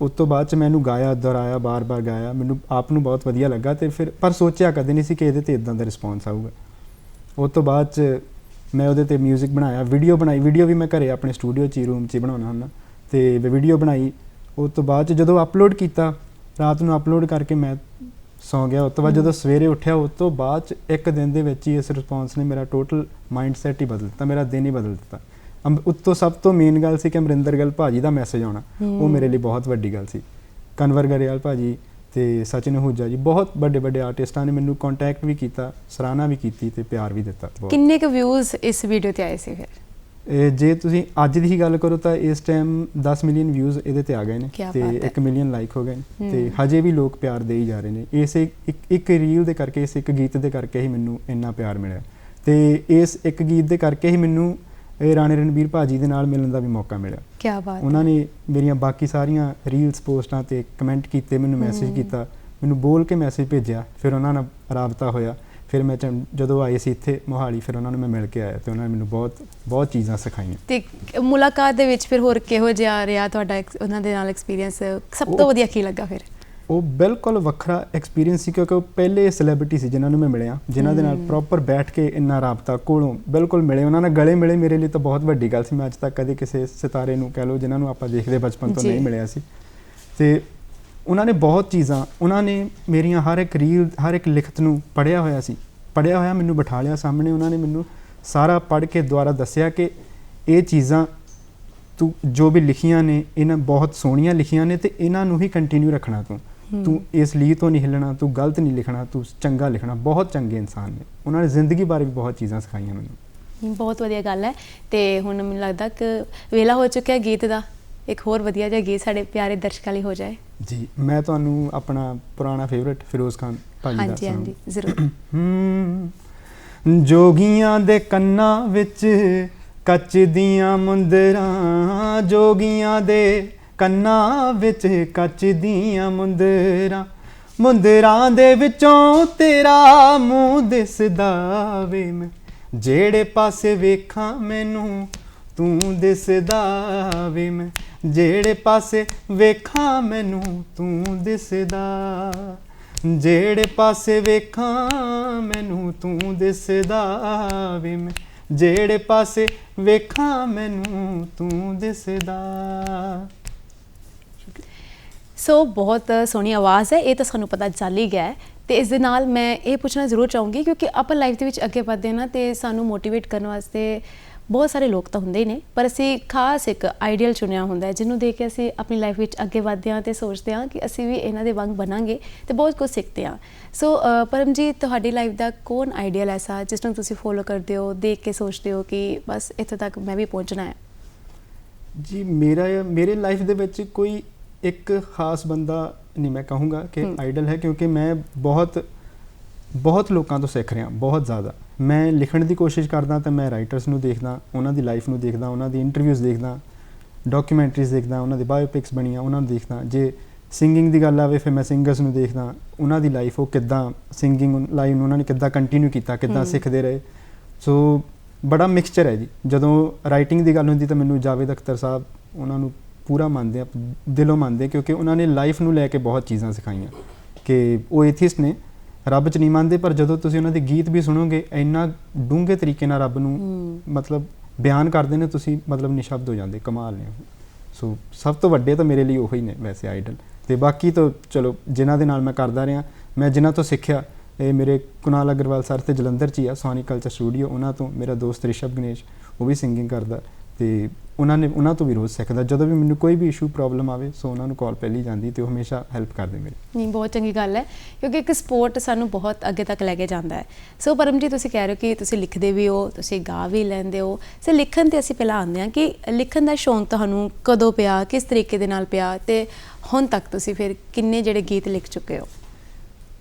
ਉਸ ਤੋਂ ਬਾਅਦ ਚ ਮੈਨੂੰ ਗਾਇਆ ਦੁਹਰਾਇਆ ਬਾਰ-ਬਾਰ ਗਾਇਆ। ਮੈਨੂੰ ਆਪ ਨੂੰ ਬਹੁਤ ਵਧੀਆ ਲੱਗਾ ਤੇ ਫਿਰ ਪਰ ਸੋਚਿਆ ਕਦੇ ਨਹੀਂ ਸੀ ਕਿ ਇਹਦੇ ਤੇ ਇਦਾਂ ਦਾ ਰਿਸਪੌਂਸ ਆਊਗਾ। ਉਸ ਤੋਂ ਬਾਅਦ ਚ ਮੈਂ ਉਹਦੇ ਤੇ 뮤직 ਬਣਾਇਆ ਵੀਡੀਓ ਬਣਾਈ। ਵੀਡੀਓ ਵੀ ਮੈਂ ਘਰੇ ਆਪਣੇ ਸਟੂਡੀਓ 'ਚ ਹੀ ਰੂਮ 'ਚ ਹੀ ਬਣਾਉਣਾ ਹੁੰਦਾ। ਤੇ ਵੀਡੀਓ ਬਣਾਈ। ਉਸ ਤੋਂ ਬਾਅਦ ਚ ਜਦੋਂ ਅਪਲੋਡ ਕੀਤਾ ਰਾਤ ਨੂੰ ਅਪਲੋਡ ਕਰਕੇ ਮੈਂ ਸੌਂ ਗਿਆ। ਉਸ ਤੋਂ ਬਾਅਦ। ਜਦੋਂ ਸਵੇਰੇ ਉੱਠਿਆ ਉਸ ਤੋਂ ਬਾਅਦ ਚ ਇੱਕ ਦਿਨ ਦੇ ਵਿੱਚ ਹੀ ਇਸ ਰਿਸਪੌਂਸ ਨੇ ਮੇਰਾ ਟੋਟਲ ਮਾਈਂਡਸੈਟ ਹੀ ਬਦਲ ਦਿੱਤਾ ਮੇਰਾ ਦਿਨ ਹੀ ਬਦਲ ਦਿੱਤਾ। ਉੱਤੋਂ ਸਭ ਤੋਂ ਮੇਨ ਗੱਲ ਸੀ ਕਿ ਅਮਰਿੰਦਰ ਗਿੱਲ ਭਾਜੀ ਦਾ ਮੈਸੇਜ ਆਉਣਾ ਉਹ। ਮੇਰੇ ਲਈ ਬਹੁਤ ਵੱਡੀ ਗੱਲ ਸੀ ਕਨਵਰ ਗਰੇਵਾਲ ਭਾਜੀ ਤੇ ਸਚਿਨ ਹੂਜਾ ਜੀ ਬਹੁਤ ਵੱਡੇ ਵੱਡੇ ਆਰਟਿਸਟਾਂ ਨੇ ਮੈਨੂੰ ਕੰਟੈਕਟ ਵੀ ਕੀਤਾ ਸਰਾਹਨਾ ਵੀ ਕੀਤੀ ਤੇ ਪਿਆਰ ਵੀ ਦਿੱਤਾ ਕਿੰਨੇ ਕੁ ਵਿਊਜ਼ ਇਸ ਵੀਡੀਓ ਤੇ ਆਏ ਸੀ ਫਿਰ ਇਹ ਜੇ ਤੁਸੀਂ ਅੱਜ ਦੀ ਹੀ ਗੱਲ ਕਰੋ ਤਾਂ ਇਸ ਟਾਈਮ 10 ਮਿਲੀਅਨ ਵਿਊਜ਼ ਇਹਦੇ ਤੇ ਆ ਗਏ ਨੇ ਤੇ ਬਾਤ ਹੈ। 1 ਮਿਲੀਅਨ ਲਾਈਕ ਹੋ ਗਏ ਨੇ। ਤੇ ਹਜੇ ਵੀ ਲੋਕ ਪਿਆਰ ਦੇ ਹੀ ਜਾ ਰਹੇ ਨੇ ਇਸ ਇੱਕ ਇੱਕ ਰੀਲ ਦੇ ਕਰਕੇ ਇਸ ਇੱਕ ਗੀਤ ਦੇ ਕਰਕੇ ਹੀ ਮੈਨੂੰ ਇੰਨਾ ਪਿਆਰ ਮਿਲਿਆ ਤੇ ਇਸ ਇੱਕ ਗੀਤ ਦੇ ਕਰਕੇ ਹੀ ਮੈਨੂੰ ਇਹ ਰਾਣੇ ਰਣਬੀਰ ਭਾਜੀ ਦੇ ਨਾਲ ਮਿਲਣ ਦਾ ਵੀ ਮੌਕਾ ਮਿਲਿਆ। ਕੀ ਬਾਤ ਉਹਨਾਂ ਨੇ ਮੇਰੀਆਂ ਬਾਕੀ ਸਾਰੀਆਂ ਰੀਲਸ ਪੋਸਟਾਂ ਤੇ ਕਮੈਂਟ ਕੀਤੇ ਮੈਨੂੰ ਮੈਸੇਜ। ਕੀਤਾ ਮੈਨੂੰ ਬੋਲ ਕੇ ਮੈਸੇਜ ਭੇਜਿਆ ਫਿਰ ਉਹਨਾਂ ਨਾਲ ਰਾਬਤਾ ਹੋਇਆ। ਫਿਰ ਮੈਂ ਜਦੋਂ ਆਏ ਸੀ ਇੱਥੇ ਮੋਹਾਲੀ ਫਿਰ ਉਹਨਾਂ ਨੂੰ ਮੈਂ ਮਿਲ ਕੇ ਆਇਆ ਤੇ ਉਹਨਾਂ ਨੇ ਮੈਨੂੰ ਬਹੁਤ ਬਹੁਤ ਚੀਜ਼ਾਂ ਸਿਖਾਈਆਂ। ਤੇ ਮੁਲਾਕਾਤ ਦੇ ਵਿੱਚ ਫਿਰ ਹੋਰ ਕਿਹੋ ਜਿਹਾ ਰਿਹਾ ਤੁਹਾਡਾ ਉਹਨਾਂ ਦੇ ਨਾਲ ਐਕਸਪੀਰੀਅੰਸ ਸਭ ਤੋਂ ਵਧੀਆ ਕੀ ਲੱਗਾ ਫਿਰ? ਉਹ ਬਿਲਕੁਲ ਵੱਖਰਾ ਐਕਸਪੀਰੀਅੰਸ ਸੀ ਕਿਉਂਕਿ ਉਹ ਪਹਿਲੇ ਸੈਲੀਬ੍ਰਿਟੀ ਸੀ ਜਿਨ੍ਹਾਂ ਨੂੰ ਮੈਂ ਮਿਲਿਆ ਜਿਨ੍ਹਾਂ ਦੇ ਨਾਲ। ਪ੍ਰੋਪਰ ਬੈਠ ਕੇ ਇੰਨਾ ਰਾਬਤਾ ਕੋਲੋਂ ਬਿਲਕੁਲ ਮਿਲੇ ਉਹਨਾਂ ਨਾਲ ਗਲੇ ਮਿਲੇ ਮੇਰੇ ਲਈ ਤਾਂ ਬਹੁਤ ਵੱਡੀ ਗੱਲ ਸੀ ਮੈਂ ਅੱਜ ਤੱਕ ਕਦੇ ਕਿਸੇ ਸਿਤਾਰੇ ਨੂੰ ਕਹਿ ਲਓ ਜਿਨ੍ਹਾਂ ਨੂੰ ਆਪਾਂ ਦੇਖਦੇ ਬਚਪਨ ਤੋਂ। ਨਹੀਂ ਮਿਲਿਆ ਸੀ ਤੇ ਉਹਨਾਂ ਨੇ ਬਹੁਤ ਚੀਜ਼ਾਂ ਉਹਨਾਂ ਨੇ ਮੇਰੀਆਂ ਹਰ ਇੱਕ ਰੀਲ ਹਰ ਇੱਕ ਲਿਖਤ ਨੂੰ ਪੜਿਆ ਹੋਇਆ ਸੀ ਪੜਿਆ ਹੋਇਆ ਮੈਨੂੰ ਬਿਠਾ ਲਿਆ ਸਾਹਮਣੇ ਉਹਨਾਂ ਨੇ ਮੈਨੂੰ ਸਾਰਾ ਪੜ੍ਹ ਕੇ ਦੁਆਰਾ ਦੱਸਿਆ ਕਿ ਇਹ ਚੀਜ਼ਾਂ ਤੂੰ ਜੋ ਵੀ ਲਿਖੀਆਂ ਨੇ ਇਹਨਾਂ ਬਹੁਤ ਸੋਹਣੀਆਂ ਲਿਖੀਆਂ ਨੇ ਤੇ ਇਹਨਾਂ ਨੂੰ ਹੀ ਕੰਟੀਨਿਊ ਰੱਖਣਾ ਤੂੰ। ਤੂੰ ਇਸ ਲਈ ਤੋਂ ਨਹੀਂ ਹਿੱਲਣਾ ਤੂੰ ਗਲਤ ਨਹੀਂ ਲਿਖਣਾ ਤੂੰ ਚੰਗਾ ਲਿਖਣਾ ਬਹੁਤ ਚੰਗੇ ਇਨਸਾਨ ਨੇ। ਉਹਨਾਂ ਨੇ ਜ਼ਿੰਦਗੀ ਬਾਰੇ ਵੀ ਬਹੁਤ ਚੀਜ਼ਾਂ ਸਿਖਾਈਆਂ ਮੈਨੂੰ। ਬਹੁਤ ਵਧੀਆ ਗੱਲ ਹੈ। ਤੇ ਹੁਣ ਮੈਨੂੰ ਲੱਗਦਾ ਕਿ ਵੇਲਾ ਹੋ ਚੁੱਕਿਆ ਗੀਤ ਦਾ। ਇੱਕ ਹੋਰ ਵਧੀਆ ਜਿਹਾ ਗੀਤ ਸਾਡੇ ਪਿਆਰੇ ਦਰਸ਼ਕਾਂ ਲਈ ਹੋ ਜਾਏ। ਜੀ ਮੈਂ ਤੁਹਾਨੂੰ ਆਪਣਾ ਪੁਰਾਣਾ ਫੇਵਰਿਟ ਫਿਰੋਜ਼ ਖਾਨ ਭਾਜੀ ਦਾ ਹਾਂਜੀ ਹਾਂਜੀ ਜ਼ਰੂਰ। ਜੋਗੀਆਂ ਦੇ ਕੰਨਾਂ ਵਿੱਚ ਕੱਚ ਦੀਆਂ ਮੁੰਦਰਾਂ ਜੋਗੀਆਂ ਦੇ ਕੰਨਾਂ ਵਿੱਚ ਕੱਚ ਦੀਆਂ ਮੁੰਦਰਾਂ ਮੁੰਦਰਾਂ ਦੇ ਵਿੱਚੋਂ ਤੇਰਾ ਮੂੰਹ ਦਿਸਦਾ ਵੇ ਮੈਂ। ਜਿਹੜੇ ਪਾਸੇ ਵੇਖਾਂ ਮੈਨੂੰ, ਤੂੰ ਦਿਸਦਾ ਵੇ ਮੈਂ। ਜਿਹੜੇ ਪਾਸੇ ਵੇਖਾਂ ਮੈਨੂੰ, ਤੂੰ ਦਿਸਦਾ। ਜਿਹੜੇ ਪਾਸੇ ਵੇਖਾਂ ਮੈਨੂੰ, ਤੂੰ ਦਿਸਦਾ ਵੇ ਮੈਂ। ਜਿਹੜੇ ਪਾਸੇ ਵੇਖਾਂ ਮੈਨੂੰ, ਤੂੰ ਦਿਸਦਾ। ਸੋ ਬਹੁਤ ਸੋਹਣੀ ਆਵਾਜ਼ ਹੈ ਇਹ ਤਾਂ ਸਾਨੂੰ ਪਤਾ ਚੱਲ ਹੀ ਗਿਆ ਹੈ। ਤੇ ਇਸ ਦੇ ਨਾਲ ਮੈਂ ਇਹ ਪੁੱਛਣਾ ਜ਼ਰੂਰ ਚਾਹੂੰਗੀ ਕਿਉਂਕਿ ਆਪਾਂ ਲਾਈਫ ਦੇ ਵਿੱਚ ਅੱਗੇ ਵਧਦੇ ਹਾਂ ਨਾ ਤੇ ਸਾਨੂੰ ਮੋਟੀਵੇਟ ਕਰਨ ਵਾਸਤੇ ਬਹੁਤ ਸਾਰੇ ਲੋਕ ਤਾਂ ਹੁੰਦੇ ਹੀ ਨੇ ਪਰ ਅਸੀਂ ਖਾਸ ਇੱਕ ਆਈਡੀਅਲ ਚੁਣਿਆ ਹੁੰਦਾ ਜਿਹਨੂੰ ਦੇਖ ਕੇ ਅਸੀਂ ਆਪਣੀ ਲਾਈਫ ਵਿੱਚ ਅੱਗੇ ਵਧਦੇ ਹਾਂ ਤੇ ਸੋਚਦੇ ਹਾਂ ਕਿ ਅਸੀਂ ਵੀ ਇਹਨਾਂ ਦੇ ਵਾਂਗ ਬਣਾਂਗੇ ਤੇ ਬਹੁਤ ਕੁਝ ਸਿੱਖਦੇ ਹਾਂ। ਸੋ ਅ, ਪਰਮਜੀਤ ਤੁਹਾਡੀ ਲਾਈਫ ਦਾ ਕੌਣ ਆਈਡੀਅਲ ਐਸਾ ਜਿਸ ਨੂੰ ਤੁਸੀਂ ਫੋਲੋ ਕਰਦੇ ਹੋ ਦੇਖ ਕੇ ਸੋਚਦੇ ਹੋ ਕਿ ਬਸ ਇੱਥੋਂ ਤੱਕ ਮੈਂ ਵੀ ਪਹੁੰਚਣਾ ਹੈ? ਜੀ ਮੇਰਾ ਮੇਰੇ ਲਾਈਫ ਦੇ ਵਿੱਚ ਕੋਈ ਇੱਕ ਖਾਸ ਬੰਦਾ ਨਹੀਂ ਮੈਂ ਕਹੂੰਗਾ ਕਿ। ਆਈਡਲ ਹੈ ਕਿਉਂਕਿ ਮੈਂ ਬਹੁਤ ਬਹੁਤ ਲੋਕਾਂ ਤੋਂ ਸਿੱਖ ਰਿਹਾ ਬਹੁਤ ਜ਼ਿਆਦਾ ਮੈਂ ਲਿਖਣ ਦੀ ਕੋਸ਼ਿਸ਼ ਕਰਦਾ ਤਾਂ ਮੈਂ ਰਾਈਟਰਸ ਨੂੰ ਦੇਖਦਾ ਉਹਨਾਂ ਦੀ ਲਾਈਫ ਨੂੰ ਦੇਖਦਾ ਉਹਨਾਂ ਦੀ ਇੰਟਰਵਿਊਜ਼ ਦੇਖਦਾ ਡਾਕੂਮੈਂਟਰੀਜ਼ ਦੇਖਦਾ ਉਹਨਾਂ ਦੀ ਬਾਇਓਪਿਕਸ ਬਣੀਆਂ ਉਹਨਾਂ ਨੂੰ ਦੇਖਦਾ ਜੇ ਸਿੰਗਿੰਗ ਦੀ ਗੱਲ ਆਵੇ ਫਿਰ ਮੈਂ ਸਿੰਗਰਸ ਨੂੰ ਦੇਖਦਾ ਉਹਨਾਂ ਦੀ ਲਾਈਫ ਉਹ ਕਿੱਦਾਂ ਸਿੰਗਿੰਗ ਲਾਈਨ ਉਹਨਾਂ ਨੇ ਕਿੱਦਾਂ ਕੰਟੀਨਿਊ ਕੀਤਾ ਕਿੱਦਾਂ। ਸਿੱਖਦੇ ਰਹੇ ਸੋ ਬੜਾ ਮਿਕਸਚਰ ਹੈ ਜੀ ਜਦੋਂ ਰਾਈਟਿੰਗ ਦੀ ਗੱਲ ਹੁੰਦੀ ਤਾਂ ਮੈਨੂੰ ਜਾਵੇਦ ਅਖਤਰ ਸਾਹਿਬ ਉਹਨਾਂ ਨੂੰ ਪੂਰਾ ਮੰਨਦੇ ਆ ਦਿਲੋਂ ਮੰਨਦੇ ਕਿਉਂਕਿ ਉਹਨਾਂ ਨੇ ਲਾਈਫ ਨੂੰ ਲੈ ਕੇ ਬਹੁਤ ਚੀਜ਼ਾਂ ਸਿਖਾਈਆਂ ਕਿ ਉਹ ਐਥਿਸਟ ਨੇ ਰੱਬ 'ਚ ਨਹੀਂ ਮੰਨਦੇ ਪਰ ਜਦੋਂ ਤੁਸੀਂ ਉਹਨਾਂ ਦੇ ਗੀਤ ਵੀ ਸੁਣੋਗੇ ਇੰਨਾ ਡੂੰਘੇ ਤਰੀਕੇ ਨਾਲ ਰੱਬ ਨੂੰ। ਮਤਲਬ ਬਿਆਨ ਕਰਦੇ ਨੇ ਤੁਸੀਂ ਮਤਲਬ ਨਿਸ਼ਬਦ ਹੋ ਜਾਂਦੇ ਕਮਾਲ ਨੇ। ਸੋ ਸਭ ਤੋਂ ਵੱਡੇ ਤਾਂ ਮੇਰੇ ਲਈ ਉਹੀ ਨੇ ਵੈਸੇ ਆਈਡਲ ਤੇ ਬਾਕੀ ਤਾਂ ਚਲੋ ਜਿਨ੍ਹਾਂ ਦੇ ਨਾਲ ਮੈਂ ਕਰਦਾ ਰਿਹਾ ਮੈਂ ਜਿਨ੍ਹਾਂ ਤੋਂ ਸਿੱਖਿਆ ਇਹ ਮੇਰੇ ਕੁਨਾਲ ਅਗਰਵਾਲ ਸਰ ਤੇ ਜਲੰਧਰ 'ਚ ਹੀ ਆ ਸੋਨੀ ਕਲਚਰ ਸਟੂਡੀਓ ਉਹਨਾਂ ਤੋਂ ਮੇਰਾ ਦੋਸਤ ਰਿਸ਼ਭ ਗਣੇਸ਼ ਉਹ ਵੀ ਸਿੰਗਿੰਗ ਕਰਦਾ ਤੇ ਉਹਨਾਂ ਨੇ ਉਹਨਾਂ ਤੋਂ ਵੀ ਰੋਜ਼ ਸਿੱਖਦਾ। ਜਦੋਂ ਵੀ ਮੈਨੂੰ ਕੋਈ ਵੀ ਇਸ਼ੂ ਪ੍ਰੋਬਲਮ ਆਵੇ ਸੋ ਉਹਨਾਂ ਨੂੰ ਕਾਲ ਪਹਿਲੀ ਜਾਂਦੀ ਤੇ ਉਹ ਹਮੇਸ਼ਾ ਹੈਲਪ ਕਰਦੇ ਮੇਰੀ। ਨਹੀਂ ਬਹੁਤ ਚੰਗੀ ਗੱਲ ਹੈ ਕਿਉਂਕਿ ਇੱਕ ਸਪੋਰਟ ਸਾਨੂੰ ਬਹੁਤ ਅੱਗੇ ਤੱਕ ਲੈ ਕੇ ਜਾਂਦਾ ਹੈ। ਸੋ ਪਰਮ ਜੀ ਤੁਸੀਂ ਕਹਿ ਰਹੇ ਹੋ ਕਿ ਤੁਸੀਂ ਲਿਖਦੇ ਵੀ ਹੋ ਤੁਸੀਂ ਗਾ ਵੀ ਲੈਂਦੇ ਹੋ। ਸੋ ਲਿਖਣ ਤੇ ਅਸੀਂ ਪਹਿਲਾਂ ਆਉਂਦੇ ਹਾਂ ਕਿ ਲਿਖਣ ਦਾ ਸ਼ੌਂਕ ਤੁਹਾਨੂੰ ਕਦੋਂ ਪਿਆ ਕਿਸ ਤਰੀਕੇ ਦੇ ਨਾਲ ਪਿਆ ਤੇ ਹੁਣ ਤੱਕ ਤੁਸੀਂ ਫਿਰ ਕਿੰਨੇ ਜਿਹੜੇ ਗੀਤ ਲਿਖ ਚੁੱਕੇ ਹੋ?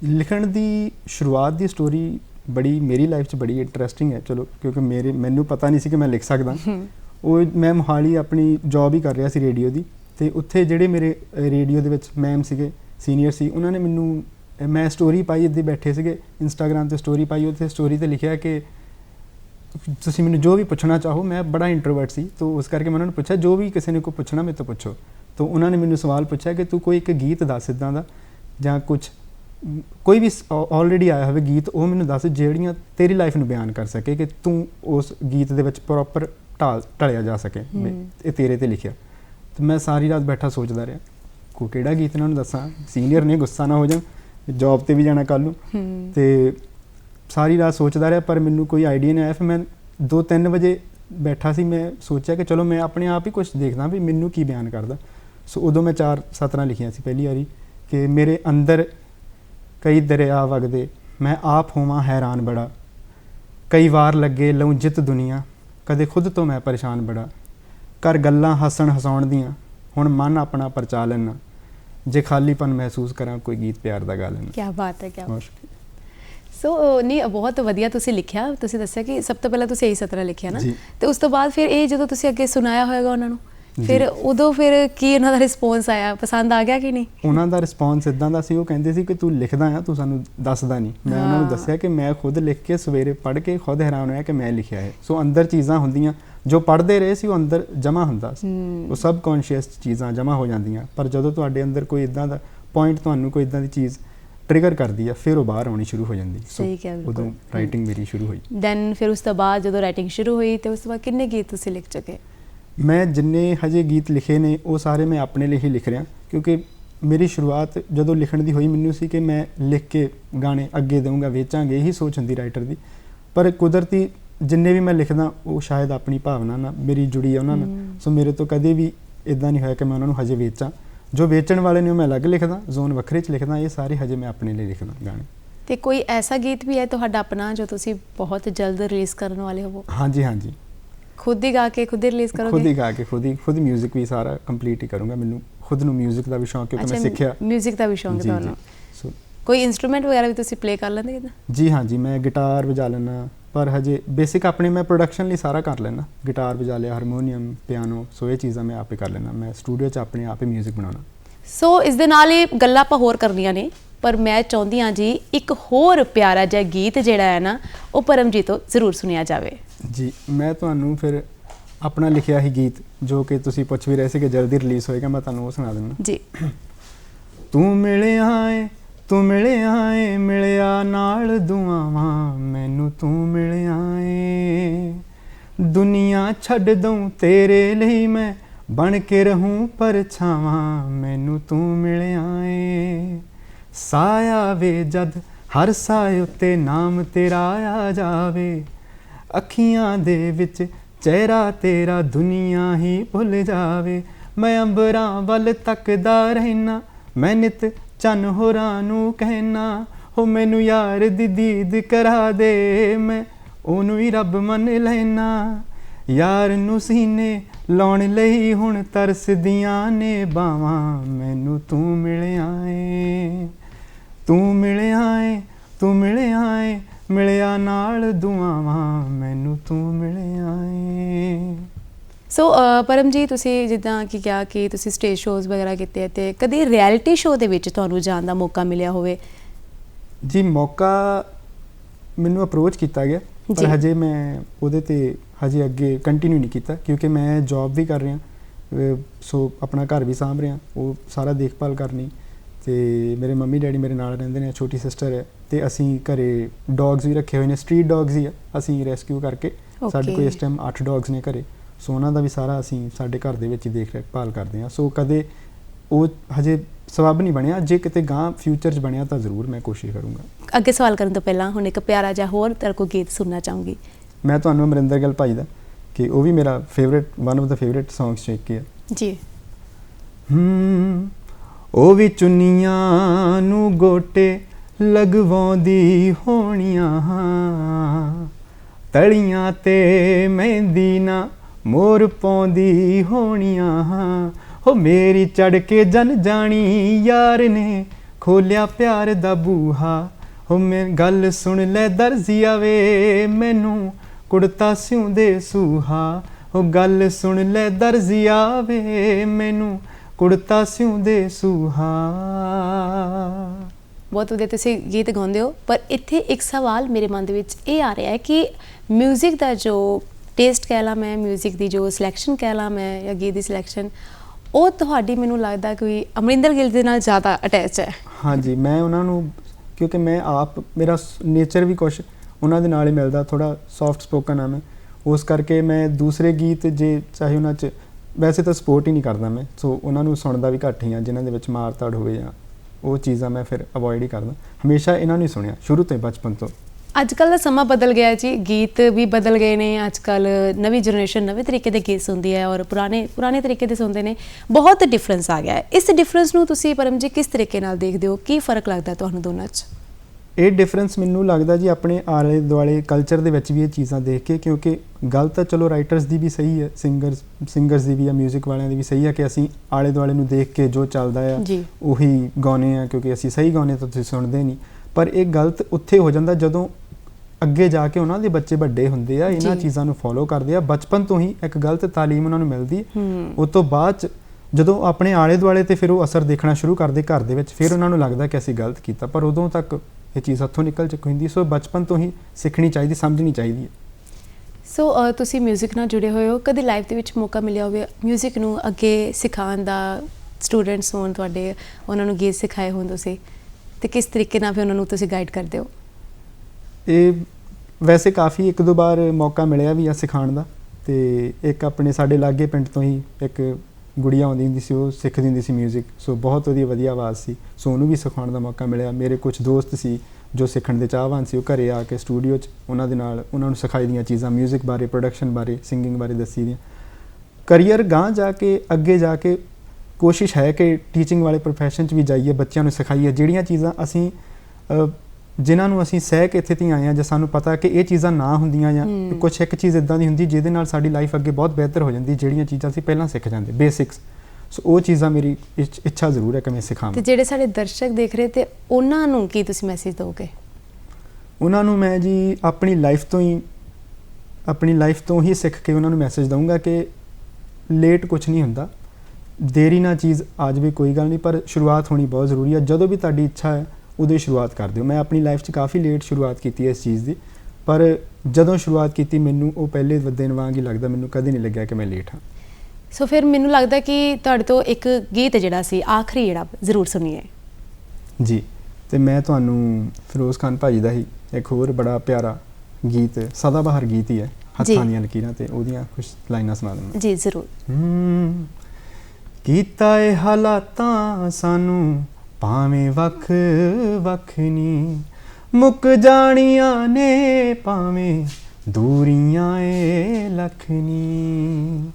ਲਿਖਣ ਦੀ ਸ਼ੁਰੂਆਤ ਦੀ ਸਟੋਰੀ ਬੜੀ ਮੇਰੀ ਲਾਈਫ 'ਚ ਬੜੀ ਇੰਟਰਸਟਿੰਗ ਹੈ। ਚਲੋ ਕਿਉਂਕਿ ਮੇਰੇ ਮੈਨੂੰ ਪਤਾ ਨਹੀਂ ਸੀ ਕਿ ਮੈਂ ਲਿਖ ਸਕਦਾ। ਉਹ ਮੈਂ ਮੋਹਾਲੀ ਆਪਣੀ ਜੌਬ ਹੀ ਕਰ ਰਿਹਾ ਸੀ ਰੇਡੀਓ ਦੀ ਤੇ ਉੱਥੇ ਜਿਹੜੇ ਮੇਰੇ ਰੇਡੀਓ ਦੇ ਵਿੱਚ ਮੈਮ ਸੀਗੇ ਸੀਨੀਅਰ ਸੀ, ਉਹਨਾਂ ਨੇ ਮੈਨੂੰ ਮੈਂ ਸਟੋਰੀ ਪਾਈ, ਇੱਦੇ ਬੈਠੇ ਸੀਗੇ ਇੰਸਟਾਗ੍ਰam ਤੇ ਸਟੋਰੀ ਪਾਈ, ਉੱਥੇ ਸਟੋਰੀ ਤੇ ਲਿਖਿਆ ਕਿ ਤੁਸੀਂ ਮੈਨੂੰ ਜੋ ਵੀ ਪੁੱਛਣਾ ਚਾਹੋ, ਮੈਂ ਬੜਾ ਇੰਟਰੋਵਰਟ ਸੀ, ਤਾਂ ਉਸ ਕਰਕੇ ਮੈਂ ਉਹਨਾਂ ਨੂੰ ਪੁੱਛਿਆ, ਜੋ ਵੀ ਕਿਸੇ ਨੇ ਕੋਈ ਪੁੱਛਣਾ, ਮੇਰੇ ਤੋਂ ਪੁੱਛੋ। ਤਾਂ ਉਹਨਾਂ ਨੇ ਮੈਨੂੰ ਸਵਾਲ ਪੁੱਛਿਆ ਕਿ ਤੂੰ ਕੋਈ ਇੱਕ ਗੀਤ ਦੱਸ ਇਦਾਂ ਦਾ, ਜਾਂ ਕੁਝ ਕੋਈ ਵੀ ਆਲਰੇਡੀ ਆਇਆ ਹੋਵੇ ਗੀਤ, ਉਹ ਮੈਨੂੰ ਦੱਸ, ਜਿਹੜੀਆਂ ਤੇਰੀ ਲਾਈਫ ਨੂੰ ਬਿਆਨ ਕਰ ਸਕੇ, ਕਿ ਤੂੰ ਉਸ ਗੀਤ ਦੇ ਵਿੱਚ ਪ੍ਰੋਪਰ ਢਾਲ ਢਲਿਆ ਜਾ ਸਕੇ। ਇਹ ਤੇਰੇ ਤੇ ਲਿਖਿਆ। ਤੇ ਮੈਂ ਸਾਰੀ ਰਾਤ ਬੈਠਾ ਸੋਚਦਾ ਰਿਹਾ ਕੋ ਕਿਹੜਾ ਗੀਤ ਇਹਨਾਂ ਨੂੰ ਦੱਸਾਂ? ਸੀਨੀਅਰ ਨੇ ਗੁੱਸਾ ਨਾ ਹੋ ਜਾਣ ਜੌਬ ਤੇ ਵੀ ਜਾਣਾ ਕੱਲ ਨੂੰ। ਤੇ ਸਾਰੀ ਰਾਤ ਸੋਚਦਾ ਰਿਹਾ ਪਰ ਮੈਨੂੰ ਕੋਈ ਆਈਡੀਆ ਨਹੀਂ ਆਇਆ। ਫਿਰ ਮੈਂ 2-3 ਵਜੇ ਬੈਠਾ ਸੀ ਮੈਂ ਸੋਚਿਆ ਕਿ ਚਲੋ ਮੈਂ ਆਪਣੇ ਆਪ ਹੀ ਕੁਝ ਦੇਖਦਾ ਵੀ ਮੈਨੂੰ ਕੀ ਬਿਆਨ ਕਰਦਾ। ਸੋ ਉਦੋਂ ਮੈਂ ਚਾਰ ਸਤਰਾਂ ਲਿਖੀਆਂ ਸੀ ਪਹਿਲੀ ਵਾਰੀ ਕਿ ਮੇਰੇ ਅੰਦਰ ਕਈ ਦਰਿਆ ਵਗਦੇ ਮੈਂ ਆਪ ਹੋਵਾਂ ਹੈਰਾਨ ਬੜਾ। ਕਈ ਵਾਰ ਲੱਗੇ ਲਉ ਜਿੱਤ ਦੁਨੀਆ। ਕਦੇ ਖੁਦ ਤੋਂ ਮੈਂ ਪਰੇਸ਼ਾਨ ਬੜਾ ਕਰ ਗੱਲਾਂ ਹੱਸਣ ਹਸਾਉਣ ਦੀਆਂ ਹੁਣ ਮਨ ਆਪਣਾ ਪਰਚਾ ਲੈਣਾ ਜੇ ਖਾਲੀਪਨ ਮਹਿਸੂਸ ਕਰਾਂ ਕੋਈ ਗੀਤ ਪਿਆਰ ਦਾ ਗਾ ਲੈਣਾ ਕੀ ਬਾਤ ਹੈ ਕੀ। ਸੋ ਨਹੀਂ ਬਹੁਤ ਵਧੀਆ ਤੁਸੀਂ ਲਿਖਿਆ ਤੁਸੀਂ ਦੱਸਿਆ ਕਿ ਸਭ ਤੋਂ ਪਹਿਲਾਂ ਤੁਸੀਂ ਇਹੀ ਸਤਰਾ ਲਿਖਿਆ ਨਾ। ਤੇ ਉਸ ਤੋਂ ਬਾਅਦ ਫਿਰ ਇਹ ਜਦੋਂ ਤੁਸੀਂ ਅੱਗੇ ਸੁਣਾਇਆ ਹੋਏਗਾ ਉਹਨਾਂ ਨੂੰ। ਫਿਰ ਉਦੋਂ ਫਿਰ ਕੀ ਉਹਨਾਂ ਦਾ ਰਿਸਪੌਂਸ ਆਇਆ? ਪਸੰਦ ਆ ਗਿਆ ਕਿ ਨਹੀਂ? ਉਹਨਾਂ ਦਾ ਰਿਸਪੌਂਸ ਇਦਾਂ ਦਾ ਸੀ ਉਹ ਕਹਿੰਦੇ ਸੀ ਕਿ ਤੂੰ ਲਿਖਦਾ ਆ ਤੂੰ ਸਾਨੂੰ ਦੱਸਦਾ ਨਹੀਂ। ਮੈਂ ਉਹਨਾਂ ਨੂੰ। ਦੱਸਿਆ ਕਿ ਮੈਂ ਖੁਦ ਲਿਖ ਕੇ ਸਵੇਰੇ ਪੜ੍ਹ ਕੇ ਖੁਦ ਹੈਰਾਨ ਹੋਇਆ ਕਿ ਮੈਂ ਲਿਖਿਆ ਹੈ। ਸੋ ਅੰਦਰ ਚੀਜ਼ਾਂ ਹੁੰਦੀਆਂ ਜੋ ਪੜ੍ਹਦੇ ਰਹੇ ਸੀ ਉਹ ਅੰਦਰ ਜਮਾ ਹੁੰਦਾ ਸੀ। ਉਹ ਸਬ ਕੌਨਸ਼ੀਅਸ ਚੀਜ਼ਾਂ ਜਮਾ ਹੋ ਜਾਂਦੀਆਂ। ਪਰ ਜਦੋਂ ਤੁਹਾਡੇ ਅੰਦਰ ਕੋਈ ਇਦਾਂ ਦਾ ਪੁਆਇੰਟ ਤੁਹਾਨੂੰ ਕੋਈ ਇਦਾਂ ਦੀ ਚੀਜ਼ ਟ੍ਰਿਗਰ ਕਰਦੀ ਆ ਫਿਰ ਉਹ ਬਾਹਰ ਆਉਣੀ ਸ਼ੁਰੂ ਹੋ ਜਾਂਦੀ। ਸੋ ਸਹੀ ਕਿਹਾ ਬਿਲਕੁਲ। ਉਦੋਂ ਰਾਈਟਿੰਗ ਮੇਰੀ ਸ਼ੁਰੂ ਹੋਈ। ਦੈਨ ਫਿਰ ਉਸ ਤੋਂ ਬਾਅਦ ਜਦੋਂ ਰਾਈਟਿੰਗ ਸ਼ੁਰੂ ਹੋਈ ਤੇ ਉਸ ਤੋਂ ਬਾਅਦ ਕਿੰਨੇ ਗੀਤ ਤੁਸੀਂ ਲਿਖ ਚੁੱਕੇ? ਮੈਂ ਜਿੰਨੇ ਹਜੇ ਗੀਤ ਲਿਖੇ ਨੇ ਉਹ ਸਾਰੇ ਮੈਂ ਆਪਣੇ ਲਈ ਹੀ ਲਿਖ ਰਿਹਾ। ਕਿਉਂਕਿ ਮੇਰੀ ਸ਼ੁਰੂਆਤ ਜਦੋਂ ਲਿਖਣ ਦੀ ਹੋਈ ਮੈਨੂੰ ਸੀ ਕਿ ਮੈਂ ਲਿਖ ਕੇ ਗਾਣੇ ਅੱਗੇ ਦਊਂਗਾ ਵੇਚਾਂਗੇ ਇਹੀ ਸੋਚ ਹੁੰਦੀ ਰਾਈਟਰ ਦੀ। ਪਰ ਕੁਦਰਤੀ ਜਿੰਨੇ ਵੀ ਮੈਂ ਲਿਖਦਾ ਉਹ ਸ਼ਾਇਦ ਆਪਣੀ ਭਾਵਨਾ ਨਾਲ ਮੇਰੀ ਜੁੜੀ ਆ ਉਹਨਾਂ ਨਾਲ। ਸੋ ਮੇਰੇ ਤੋਂ ਕਦੇ ਵੀ ਇਦਾਂ ਨਹੀਂ ਹੋਇਆ ਕਿ ਮੈਂ ਉਹਨਾਂ ਨੂੰ ਹਜੇ ਵੇਚਾਂ। ਜੋ ਵੇਚਣ ਵਾਲੇ ਨੇ ਉਹ ਮੈਂ ਅਲੱਗ ਲਿਖਦਾ ਜ਼ੋਨ ਵੱਖਰੇ ਚ ਲਿਖਦਾ ਇਹ ਸਾਰੇ ਹਜੇ ਮੈਂ ਆਪਣੇ ਲਈ ਲਿਖਦਾ ਗਾਣੇ। ਤੇ ਕੋਈ ਐਸਾ ਗੀਤ ਵੀ ਹੈ ਤੁਹਾਡਾ ਆਪਣਾ ਜੋ ਤੁਸੀਂ ਬਹੁਤ ਜਲਦ ਰਿਲੀਜ਼ ਕਰਨ ਵਾਲੇ ਹੋ ਹਾਂਜੀ ਹਾਂਜੀ। ਖੁਦ ਹੀ ਗਾ ਕੇ ਖੁਦ ਹੀ ਰਿਲੀਜ਼ ਖੁਦ ਕਰੋਗੇ ਹੀ ਗਾ ਕੇ ਖੁਦ ਹੀ ਖੁਦ ਮਿਊਜ਼ਿਕ ਵੀ ਸਾਰਾ ਕੰਪਲੀਟ ਹੀ ਕਰੂੰਗਾ। ਮੈਨੂੰ ਖੁਦ ਨੂੰ ਮਿਊਜ਼ਿਕ ਦਾ ਵੀ ਸ਼ੌਂਕ ਕਿਉਂਕਿ ਮੈਂ ਸਿੱਖਿਆ। ਮਿਊਜ਼ਿਕ ਦਾ ਵੀ ਸ਼ੌਂਕ। ਤੁਹਾਨੂੰ। ਸੋ ਕੋਈ ਇਨਸਟਰੂਮੈਂਟ ਵਗੈਰਾ ਵੀ ਤੁਸੀਂ ਪਲੇ ਕਰ ਲੈਂਦੇ ਕਿਦਾਂ ਜੀ ਹਾਂ ਜੀ ਮੈਂ ਗਿਟਾਰ ਵਜਾ ਲੈਣਾ ਪਰ ਹਜੇ ਬੇਸਿਕ ਆਪਣੇ ਮੈਂ ਪ੍ਰੋਡਕਸ਼ਨ ਲਈ ਸਾਰਾ ਕਰ ਲੈਣਾ ਗਿਟਾਰ ਵਜਾ ਲਿਆ ਹਾਰਮੋਨੀਅਮ ਪਿਆਨੋ ਸੋ ਇਹ ਚੀਜ਼ਾਂ ਮੈਂ ਆਪੇ ਕਰ ਲੈਣਾ ਮੈਂ ਸਟੂਡੀਓ 'ਚ ਆਪਣੇ ਆਪ ਹੀ 뮤직 ਬਣਾਉਣਾ। ਸੋ ਇਸ ਦੇ ਨਾਲ ਹੀ ਗੱਲਾਂ ਆਪਾਂ ਹੋਰ ਕਰਨੀਆਂ ਨੇ ਪਰ ਮੈਂ ਚਾਹੁੰਦੀ ਹਾਂ ਜੀ ਇੱਕ ਹੋਰ ਪਿਆਰਾ ਜਿਹਾ ਗੀਤ ਜਿਹੜਾ ਹੈ ਨਾ ਉਹ ਪਰਮਜੀਤ ਤੋਂ ਜ਼ਰੂਰ ਸੁਣਿਆ ਜਾਵੇ। ਜੀ ਮੈਂ ਤੁਹਾਨੂੰ ਫਿਰ ਆਪਣਾ ਲਿਖਿਆ ਹੀ ਗੀਤ ਜੋ ਕਿ ਤੁਸੀਂ ਪੁੱਛ ਵੀ ਰਹੇ ਸੀ ਕਿ ਜਲਦੀ ਰਿਲੀਜ਼ ਹੋਏਗਾ ਮੈਂ ਤੁਹਾਨੂੰ ਉਹ ਸੁਣਾ ਦਿੰਦਾ। ਜੀ। ਤੂੰ ਮਿਲਿਆ ਏ ਤੂੰ ਮਿਲਿਆ ਏ ਮਿਲਿਆ ਨਾਲ ਦੁਆਵਾਂ ਮੈਨੂੰ ਤੂੰ ਮਿਲਿਆ ਏ। ਦੁਨੀਆ ਛੱਡ ਦਊਂ ਤੇਰੇ ਲਈ ਮੈਂ ਬਣ ਕੇ ਰਹੂੰ ਪਰਛਾਵਾਂ ਮੈਨੂੰ ਤੂੰ ਮਿਲਿਆ ਏ। ਸਾਇਆ ਵੇ ਜਦ ਹਰ ਸਾਏ ਉੱਤੇ ਨਾਮ ਤੇਰਾ ਆ ਜਾਵੇ ਅੱਖੀਆਂ ਦੇ ਵਿੱਚ ਚਿਹਰਾ ਤੇਰਾ ਦੁਨੀਆ ਹੀ ਭੁੱਲ ਜਾਵੇ। ਮੈਂ ਅੰਬਰਾਂ ਵੱਲ ਤੱਕਦਾ ਰਹਿਣਾ ਮੈਂ ਨਿਤ ਚੰਨ ਹੋਰਾਂ ਨੂੰ ਕਹਿਣਾ ਹੋ ਮੈਨੂੰ ਯਾਰ ਦੀ ਦੀਦ ਕਰਾ ਦੇ, ਮੈਂ ਉਹਨੂੰ ਹੀ ਰੱਬ ਮੰਨ ਲੈਣਾ ਯਾਰ ਨੂੰ ਸੀਨੇ ਲਾਉਣ ਲਈ ਹੁਣ ਤਰਸਦੀਆਂ ਨੇ ਬਾਵਾਂ ਮੈਨੂੰ ਤੂੰ ਮਿਲਿਆ ਏ ਤੂੰ ਮਿਲਿਆ ਏ ਤੂੰ ਮਿਲਿਆ ਏ ਮਿਲਿਆ ਨਾਲ ਦੁਆਵਾਂ ਮੈਨੂੰ ਤੂੰ ਮਿਲਿਆ ਏ। ਸੋ ਪਰਮ ਜੀ ਤੁਸੀਂ ਜਿੱਦਾਂ ਕਿ ਕਿਹਾ ਕਿ ਤੁਸੀਂ ਸਟੇਜ ਸ਼ੋਜ਼ ਵਗੈਰਾ ਕੀਤੇ ਆ ਤੇ ਕਦੀ ਰਿਐਲਿਟੀ ਸ਼ੋਅ ਦੇ ਵਿੱਚ ਤੁਹਾਨੂੰ ਜਾਣ ਦਾ ਮੌਕਾ ਮਿਲਿਆ ਹੋਵੇ? ਜੀ ਮੌਕਾ ਮੈਨੂੰ ਅਪਰੋਚ ਕੀਤਾ ਗਿਆ। ਪਰ ਹਜੇ ਮੈਂ ਉਹਦੇ ਤੇ ਹਜੇ ਅੱਗੇ ਕੰਟੀਨਿਊ ਨਹੀਂ ਕੀਤਾ ਕਿਉਂਕਿ ਮੈਂ ਜੌਬ ਵੀ ਕਰ ਰਿਹਾ ਸੋ ਆਪਣਾ ਘਰ ਵੀ ਸਾਂਭ ਰਿਹਾ ਉਹ ਸਾਰਾ ਦੇਖਭਾਲ ਕਰਨੀ ਤੇ ਮੇਰੇ ਮੰਮੀ ਡੈਡੀ ਮੇਰੇ ਨਾਲ ਰਹਿੰਦੇ ਨੇ ਛੋਟੀ ਸਿਸਟਰ ਹੈ। ਤੇ ਅਸੀਂ ਘਰੇ ਡੌਗਸ ਵੀ ਰੱਖੇ ਹੋਏ ਨੇ ਸਟਰੀਟ ਡੌਗਸ ਹੀ ਆ ਅਸੀਂ ਰੈਸਕਿਊ ਕਰਕੇ ਸਾਡੇ ਕੋਲ. ਇਸ ਟਾਈਮ 8 ਡੌਗਸ ਨੇ ਘਰੇ। ਸੋ ਉਹਨਾਂ ਦਾ ਵੀ ਸਾਰਾ ਅਸੀਂ ਸਾਡੇ ਘਰ ਦੇ ਵਿੱਚ ਹੀ ਦੇਖ ਭਾਲ ਕਰਦੇ ਹਾਂ। ਸੋ ਕਦੇ ਉਹ ਹਜੇ ਸਬਬ ਨਹੀਂ ਬਣਿਆ ਜੇ ਕਿਤੇ ਗਾਂ ਫਿਊਚਰ 'ਚ ਬਣਿਆ ਤਾਂ ਜ਼ਰੂਰ ਮੈਂ ਕੋਸ਼ਿਸ਼ ਕਰੂੰਗਾ। ਅੱਗੇ ਸਵਾਲ ਕਰਨ ਤੋਂ ਪਹਿਲਾਂ ਹੁਣ ਇੱਕ ਪਿਆਰਾ ਜਿਹਾ ਹੋਰ ਤੇਰੇ ਕੋ ਗੀਤ ਸੁਣਨਾ ਚਾਹੂੰਗੀ। ਮੈਂ ਤੁਹਾਨੂੰ ਅਮਰਿੰਦਰ ਗਿੱਲ ਭਾਈ ਦਾ ਕਿ ਉਹ ਵੀ ਮੇਰਾ favourite one of the favourite songs ਚੋਂ ਇੱਕ ਹੈ ਜੀ। ਹੂੰ ਉਹ ਵੀ ਚੁੰਨੀਆਂ ਨੂੰ ਗੋਟੇ ਲਗਵਾਉਂਦੀ ਹੋਣੀਆਂ ਤਲੀਆਂ ਤੇ ਮਹਿੰਦੀ ਨਾ ਮੋਰ ਪਾਉਂਦੀ ਹੋਣੀਆਂ ਹੋ ਮੇਰੀ ਚੜ ਕੇ ਜਨ ਜਾਣੀ ਯਾਰ ਨੇ ਖੋਲਿਆ ਪਿਆਰ ਦਾ ਬੂਹਾ ਹੋ ਮੈਂ ਗੱਲ ਸੁਣ ਲੈ ਦਰਜ਼ੀ ਆਵੇ ਮੈਨੂੰ ਕੁੜਤਾ ਸਿਉਂਦੇ ਸੂਹਾ ਉਹ ਗੱਲ ਸੁਣ ਲੈ ਦਰਜ਼ੀ ਆਵੇ ਮੈਨੂੰ ਕੁੜਤਾ ਸਿਉਂਦੇ ਸੂਹਾ ਬਹੁਤ ਵਧੀਆ ਤੁਸੀਂ ਗੀਤ ਗਾਉਂਦੇ ਹੋ ਪਰ ਇੱਥੇ ਇੱਕ ਸਵਾਲ ਮੇਰੇ ਮਨ ਦੇ ਵਿੱਚ ਇਹ ਆ ਰਿਹਾ ਹੈ ਕਿ 뮤직 ਦਾ ਜੋ ਟੇਸਟ ਕਹਿ ਲਾ ਮੈਂ 뮤직 ਦੀ ਜੋ ਸਿਲੈਕਸ਼ਨ ਕਹਿ ਲਾ ਮੈਂ ਜਾਂ ਗੀਤ ਦੀ ਸਿਲੈਕਸ਼ਨ ਉਹ ਤੁਹਾਡੀ ਮੈਨੂੰ ਲੱਗਦਾ ਕੋਈ ਅਮਰਿੰਦਰ ਗਿੱਲ ਦੇ ਨਾਲ ਜ਼ਿਆਦਾ ਅਟੈਚ ਹੈ ਹਾਂਜੀ ਮੈਂ ਉਹਨਾਂ ਨੂੰ ਕਿਉਂਕਿ ਮੈਂ ਆਪ ਮੇਰਾ ਨੇਚਰ ਵੀ ਕੁਛ ਉਹਨਾਂ ਦੇ ਨਾਲ ਹੀ ਮਿਲਦਾ ਥੋੜਾ ਸੌਫਟ ਸਪੋਕਨ ਆ ਮੈਂ ਉਸ ਕਰਕੇ ਮੈਂ ਦੂਸਰੇ ਗੀਤ ਜੇ ਚਾਹੇ ਉਹਨਾਂ 'ਚ ਵੈਸੇ ਤਾਂ ਸਪੋਰਟ ਹੀ ਨਹੀਂ ਕਰਦਾ ਮੈਂ ਸੋ ਉਹਨਾਂ ਨੂੰ ਸੁਣਦਾ ਵੀ ਘੱਟ ਹੀ ਆ ਜਿਨ੍ਹਾਂ ਦੇ ਵਿੱਚ ਮਾਰ ਤਾੜ ਹੋਵੇ ਜਾਂ ਉਹ ਚੀਜ਼ਾਂ ਮੈਂ ਫਿਰ ਅਵੋਇਡ ਹੀ ਕਰਦਾ। ਹਮੇਸ਼ਾ ਇਹਨਾਂ ਨੂੰ ਹੀ ਸੁਣਿਆ, ਸ਼ੁਰੂ ਤੋਂ ਹੀ ਬਚਪਨ ਤੋਂ। ਅੱਜ ਕੱਲ ਦਾ ਸਮਾਂ ਬਦਲ ਗਿਆ ਹੈ ਜੀ, ਗੀਤ ਵੀ ਬਦਲ ਗਏ ਨੇ ਅੱਜ ਕੱਲ ਨਵੀਂ ਜਨਰੇਸ਼ਨ ਨਵੇਂ ਤਰੀਕੇ ਦੇ ਗੀਤ ਸੁਣਦੀ ਹੈ ਔਰ ਪੁਰਾਣੇ ਪੁਰਾਣੇ ਤਰੀਕੇ ਦੇ ਸੁਣਦੇ ਨੇ, ਬਹੁਤ ਡਿਫਰੈਂਸ ਆ ਗਿਆ ਹੈ। ਇਸ ਡਿਫਰੈਂਸ ਨੂੰ ਤੁਸੀਂ ਪਰਮ ਜੀ ਕਿਸ ਤਰੀਕੇ ਨਾਲ ਦੇਖਦੇ ਹੋ? ਕੀ ਫ਼ਰਕ ਲੱਗਦਾ ਤੁਹਾਨੂੰ ਦੋਨਾਂ 'ਚ? ਇਹ ਡਿਫਰੈਂਸ ਮੈਨੂੰ ਲੱਗਦਾ ਜੀ ਆਪਣੇ ਆਲੇ ਦੁਆਲੇ ਕਲਚਰ ਦੇ ਵਿੱਚ ਵੀ ਇਹ ਚੀਜ਼ਾਂ ਦੇਖ ਕੇ ਕਿਉਂਕਿ ਗੱਲ ਤਾਂ ਚਲੋ ਰਾਈਟਰਸ ਦੀ ਵੀ ਸਹੀ ਹੈ ਸਿੰਗਰਸ ਸਿੰਗਰਸ ਦੀ ਵੀ ਆ 뮤직 ਵਾਲਿਆਂ ਦੀ ਵੀ ਸਹੀ ਹੈ ਕਿ ਅਸੀਂ ਆਲੇ ਦੁਆਲੇ ਨੂੰ ਦੇਖ ਕੇ ਜੋ ਚੱਲਦਾ ਆ। ਉਹੀ ਗਾਉਨੇ ਆ ਕਿਉਂਕਿ ਅਸੀਂ ਸਹੀ ਗਾਉਨੇ ਤਾਂ ਤੁਸੀਂ ਸੁਣਦੇ ਨਹੀਂ ਪਰ ਇਹ ਗਲਤ ਉੱਥੇ ਹੋ ਜਾਂਦਾ ਜਦੋਂ ਅੱਗੇ ਜਾ ਕੇ ਉਹਨਾਂ ਦੇ ਬੱਚੇ ਵੱਡੇ ਹੁੰਦੇ ਆ ਇਹਨਾਂ। ਚੀਜ਼ਾਂ ਨੂੰ ਫੋਲੋ ਕਰਦੇ ਆ ਬਚਪਨ ਤੋਂ ਹੀ ਇੱਕ ਗਲਤ ਤਾਲੀਮ ਉਹਨਾਂ ਨੂੰ ਮਿਲਦੀ ਉਸ ਤੋਂ ਬਾਅਦ 'ਚ ਜਦੋਂ ਆਪਣੇ ਆਲੇ ਦੁਆਲੇ ਤੇ ਫਿਰ ਉਹ ਅਸਰ ਦੇਖਣਾ ਸ਼ੁਰੂ ਕਰਦੇ ਘਰ ਦੇ ਵਿੱਚ ਫਿਰ ਉਹਨਾਂ ਨੂੰ ਲੱਗਦਾ ਕਿ ਅਸੀਂ ਗਲਤ ਕੀਤਾ ਪਰ ਉਦੋਂ ਤੱਕ ਇਹ ਚੀਜ਼ ਹੱਥੋਂ ਨਿਕਲ ਚੁੱਕੀ ਹੁੰਦੀ ਸੋ ਬਚਪਨ ਤੋਂ ਹੀ ਸਿੱਖਣੀ ਚਾਹੀਦੀ ਸਮਝਣੀ ਚਾਹੀਦੀ ਹੈ ਸੋ ਅ, ਤੁਸੀਂ 뮤직 ਨਾਲ ਜੁੜੇ ਹੋਏ ਹੋ ਕਦੀ ਲਾਈਫ ਦੇ ਵਿੱਚ ਮੌਕਾ ਮਿਲਿਆ ਹੋਵੇ 뮤직 ਨੂੰ ਅੱਗੇ ਸਿਖਾਉਣ ਦਾ ਸਟੂਡੈਂਟਸ ਹੋਣ ਤੁਹਾਡੇ ਉਹਨਾਂ ਨੂੰ ਗੀਤ ਸਿਖਾਏ ਹੋਣ ਤੁਸੀਂ ਤੇ ਕਿਸ ਤਰੀਕੇ ਨਾਲ ਫਿਰ ਉਹਨਾਂ ਨੂੰ ਤੁਸੀਂ ਗਾਈਡ ਕਰਦੇ ਹੋ ਇਹ ਵੈਸੇ ਕਾਫੀ ਇੱਕ ਦੋ ਵਾਰ ਮੌਕਾ ਮਿਲਿਆ ਵੀ ਆ ਸਿਖਾਉਣ ਦਾ ਤੇ ਇੱਕ ਆਪਣੇ ਸਾਡੇ ਲਾਗੇ ਪਿੰਡ ਤੋਂ ਹੀ ਇੱਕ ਗੁੜੀਆ ਆਉਂਦੀ ਹੁੰਦੀ ਸੀ ਉਹ ਸਿੱਖਦੀ ਹੁੰਦੀ ਸੀ 뮤직 ਸੋ ਬਹੁਤ ਉਹਦੀ ਵਧੀਆ ਆਵਾਜ਼ ਸੀ ਸੋ ਉਹਨੂੰ ਵੀ ਸਿਖਾਉਣ ਦਾ ਮੌਕਾ ਮਿਲਿਆ ਮੇਰੇ ਕੁਝ ਦੋਸਤ ਸੀ ਜੋ ਸਿੱਖਣ ਦੇ ਚਾਹਵਾਨ ਸੀ ਉਹ ਘਰੇ ਆ ਕੇ ਸਟੂਡੀਓ 'ਚ ਉਹਨਾਂ ਦੇ ਨਾਲ ਉਹਨਾਂ ਨੂੰ ਸਿਖਾਈ ਦੀਆਂ ਚੀਜ਼ਾਂ 뮤직 ਬਾਰੇ ਪ੍ਰੋਡਕਸ਼ਨ ਬਾਰੇ ਸਿੰਗਿੰਗ ਬਾਰੇ ਦੱਸੀ ਦੀਆਂ ਕਰੀਅਰ ਗਾਂ ਜਾ ਕੇ ਅੱਗੇ ਜਾ ਕੇ ਕੋਸ਼ਿਸ਼ ਹੈ ਕਿ ਟੀਚਿੰਗ ਵਾਲੇ profession 'ਚ ਵੀ ਜਾਈਏ ਬੱਚਿਆਂ ਨੂੰ ਸਿਖਾਈਏ ਜਿਹੜੀਆਂ ਚੀਜ਼ਾਂ ਅਸੀਂ ਅ, ਜਿਨ੍ਹਾਂ ਨੂੰ ਅਸੀਂ ਸਹਿ ਕੇ ਇੱਥੇ ਤੀ ਆਏ ਆ ਜਾਂ ਸਾਨੂੰ ਪਤਾ ਕਿ ਇਹ ਚੀਜ਼ਾਂ ਨਾ ਹੁੰਦੀਆਂ ਜਾਂ। ਕੁਝ ਇੱਕ ਚੀਜ਼ ਇਦਾਂ ਦੀ ਹੁੰਦੀ ਜਿਹਦੇ ਨਾਲ ਸਾਡੀ ਲਾਈਫ ਅੱਗੇ ਬਹੁਤ ਬਿਹਤਰ ਹੋ ਜਾਂਦੀ ਜਿਹੜੀਆਂ ਚੀਜ਼ਾਂ ਅਸੀਂ ਪਹਿਲਾਂ ਸਿੱਖ ਜਾਂਦੇ ਬੇਸਿਕਸ ਸੋ ਉਹ ਚੀਜ਼ਾਂ ਮੇਰੀ ਇੱਛ- ਜ਼ਰੂਰ ਹੈ ਕਿ ਮੈਂ ਤੇ ਸਿਖਾਵਾਂ ਜਿਹੜੇ ਸਾਡੇ ਦਰਸ਼ਕ ਦੇਖ ਰਹੇ ਤੇ ਉਹਨਾਂ ਨੂੰ ਕੀ ਤੁਸੀਂ ਮੈਸੇਜ ਦਿਓਗੇ ਉਹਨਾਂ ਨੂੰ ਮੈਂ ਜੀ ਆਪਣੀ ਲਾਈਫ ਤੋਂ ਹੀ ਆਪਣੀ ਲਾਈਫ ਤੋਂ ਹੀ ਸਿੱਖ ਕੇ ਉਹਨਾਂ ਨੂੰ ਮੈਸੇਜ ਦਊਂਗਾ ਕਿ ਲੇਟ ਕੁਝ ਨਹੀਂ ਹੁੰਦਾ ਦੇਰੀ ਨਾਲ ਚੀਜ਼ ਆ ਜਾਵੇ ਕੋਈ ਗੱਲ ਨਹੀਂ ਪਰ ਸ਼ੁਰੂਆਤ ਹੋਣੀ ਬਹੁਤ ਜ਼ਰੂਰੀ ਹੈ। ਜਦੋਂ ਵੀ ਤੁਹਾਡੀ ਇੱਛਾ ਹੈ ਉਦੋਂ ਸ਼ੁਰੂਆਤ ਕਰ ਦਿਓ। ਮੈਂ ਆਪਣੀ ਲਾਈਫ 'ਚ ਕਾਫੀ ਲੇਟ ਸ਼ੁਰੂਆਤ ਕੀਤੀ ਹੈ ਇਸ ਚੀਜ਼ ਦੀ ਪਰ ਜਦੋਂ ਸ਼ੁਰੂਆਤ ਕੀਤੀ ਮੈਨੂੰ ਉਹ ਪਹਿਲੇ ਦਿਨ ਵਾਂਗ ਹੀ ਲੱਗਦਾ ਮੈਨੂੰ ਕਦੇ ਨਹੀਂ ਲੱਗਿਆ ਕਿ ਮੈਂ ਲੇਟ ਹਾਂ। ਸੋ ਫਿਰ ਮੈਨੂੰ ਲੱਗਦਾ ਕਿ ਤੁਹਾਡੇ ਤੋਂ ਇੱਕ ਗੀਤ ਜਿਹੜਾ ਸੀ ਆਖਰੀ ਜਿਹੜਾ ਜ਼ਰੂਰ ਸੁਣੀਏ। ਜੀ ਤੇ ਮੈਂ ਤੁਹਾਨੂੰ ਫਿਰੋਜ਼ ਖਾਨ ਭਾਜੀ ਦਾ ਹੀ ਇੱਕ ਹੋਰ ਬੜਾ ਪਿਆਰਾ ਗੀਤ ਸਦਾਬਹਾਰ ਗੀਤ ਹੀ ਹੈ। ਹੱਥਾਂ ਦੀਆਂ ਲਕੀਰਾਂ ਤੇ ਉਹਦੀਆਂ ਕੁਝ ਲਾਈਨਾਂ ਸੁਣਾ ਦਿੰਦਾ। ਜੀ ਜ਼ਰੂਰ। ਕੀਤਾ ਏ ਹਾਲਾਤਾਂ ਸਾਨੂੰ ਭਾਵੇਂ ਵੱਖ ਵੱਖ ਨੀ, ਮੁੱਕ ਜਾਣੀਆਂ ਨੇ ਭਾਵੇਂ ਦੂਰੀਆਂ ਏ ਲਖਨੀ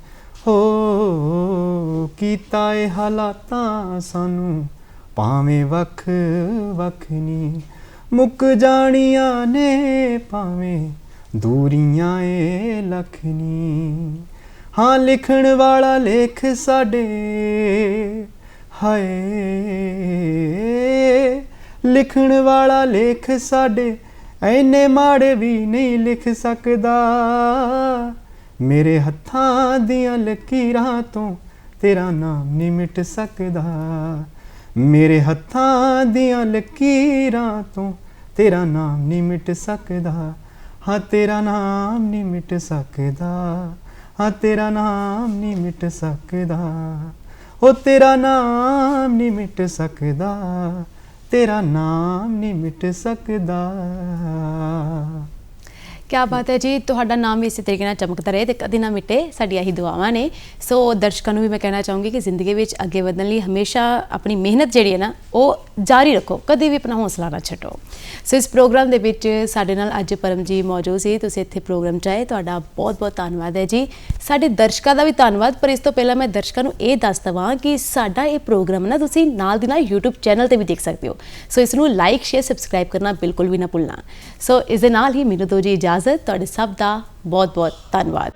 ਹੋ ਕੀਤਾ ਏ ਹਾਲਾਤਾਂ ਸਾਨੂੰ ਭਾਵੇਂ ਵੱਖ ਵੱਖ ਨੀ, ਮੁੱਕ ਜਾਣੀਆਂ ਨੇ ਭਾਵੇਂ ਦੂਰੀਆਂ ਏ ਲਖਨੀ ਹਾਂ ਲਿਖਣ ਵਾਲਾ ਲੇਖ ਸਾਡੇ ਹਾਏ। ਲਿਖਣ ਵਾਲਾ ਲੇਖ ਸਾਡੇ ਐਨੇ ਮਾੜੇ ਵੀ ਨਹੀਂ ਲਿਖ ਸਕਦਾ। ਮੇਰੇ ਹੱਥਾਂ ਦੀਆਂ ਲਕੀਰਾਂ ਤੋਂ ਤੇਰਾ ਨਾਮ ਨਹੀਂ ਮਿਟ ਸਕਦਾ। ਮੇਰੇ ਹੱਥਾਂ ਦੀਆਂ ਲਕੀਰਾਂ ਤੋਂ ਤੇਰਾ ਨਾਮ ਨਹੀਂ ਮਿਟ ਸਕਦਾ। ਹਾਂ, ਤੇਰਾ ਨਾਮ ਨਹੀਂ ਮਿਟ ਸਕਦਾ। ਹਾਂ, ਤੇਰਾ ਨਾਮ ਨਹੀਂ ਮਿਟ ਸਕਦਾ। ਉਹ ਤੇਰਾ ਨਾਮ ਨਹੀਂ ਮਿਟ ਸਕਦਾ ਤੇਰਾ ਨਾਮ ਨਹੀਂ ਮਿਟ ਸਕਦਾ। ਕਿਆ ਬਾਤ ਹੈ ਜੀ, ਤੁਹਾਡਾ ਨਾਮ ਵੀ ਇਸੇ ਤਰੀਕੇ ਨਾਲ ਚਮਕਦਾ ਰਹੇ ਤੇ ਕਦੇ ਨਾ ਮਿਟੇ ਸਾਡੀ ਇਹੀ ਦੁਆਵਾਂ ਨੇ। ਸੋ ਦਰਸ਼ਕਾਂ ਨੂੰ ਵੀ ਮੈਂ ਕਹਿਣਾ ਚਾਹੂੰਗੀ ਕਿ ਜ਼ਿੰਦਗੀ ਵਿੱਚ ਅੱਗੇ ਵਧਣ ਲਈ ਹਮੇਸ਼ਾ ਆਪਣੀ ਮਿਹਨਤ ਜਿਹੜੀ ਹੈ ਨਾ, ਉਹ ਜਾਰੀ ਰੱਖੋ, ਕਦੇ ਵੀ ਆਪਣਾ ਹੌਸਲਾ ਨਾ ਛੱਡੋ। ਸੋ ਇਸ ਪ੍ਰੋਗਰਾਮ ਦੇ ਵਿੱਚ ਸਾਡੇ ਨਾਲ ਅੱਜ ਪਰਮ ਜੀ ਮੌਜੂਦ ਸੀ, ਤੁਸੀਂ ਇੱਥੇ ਪ੍ਰੋਗਰਾਮ 'ਚ ਆਏ, ਤੁਹਾਡਾ ਬਹੁਤ ਬਹੁਤ ਧੰਨਵਾਦ ਹੈ ਜੀ। ਸਾਡੇ ਦਰਸ਼ਕਾਂ ਦਾ ਵੀ ਧੰਨਵਾਦ, ਪਰ ਇਸ ਤੋਂ ਪਹਿਲਾਂ ਮੈਂ ਦਰਸ਼ਕਾਂ ਨੂੰ ਇਹ ਦੱਸ ਦਵਾਂ ਕਿ ਸਾਡਾ ਇਹ ਪ੍ਰੋਗਰਾਮ ਨਾ ਤੁਸੀਂ ਨਾਲ ਦੀ ਨਾਲ YouTube ਚੈਨਲ ਤੇ ਵੀ ਦੇਖ ਸਕਦੇ ਹੋ। ਸੋ ਇਸ ਨੂੰ ਲਾਈਕ ਸ਼ੇਅਰ ਸਬਸਕ੍ਰਾਈਬ ਕਰਨਾ ਬਿਲਕੁਲ ਵੀ ਨਾ ਭੁੱਲਣਾ। ਸੋ ਇਸ ਦੇ ਨਾਲ ਹੀ ਮੈਨੂੰ ਦੋ ਜੀ ਇਜਾਜ਼ਤ ਇਜਾਜ਼ਤ। ਤੁਹਾਡੇ ਸਭ ਦਾ ਬਹੁਤ ਬਹੁਤ ਧੰਨਵਾਦ।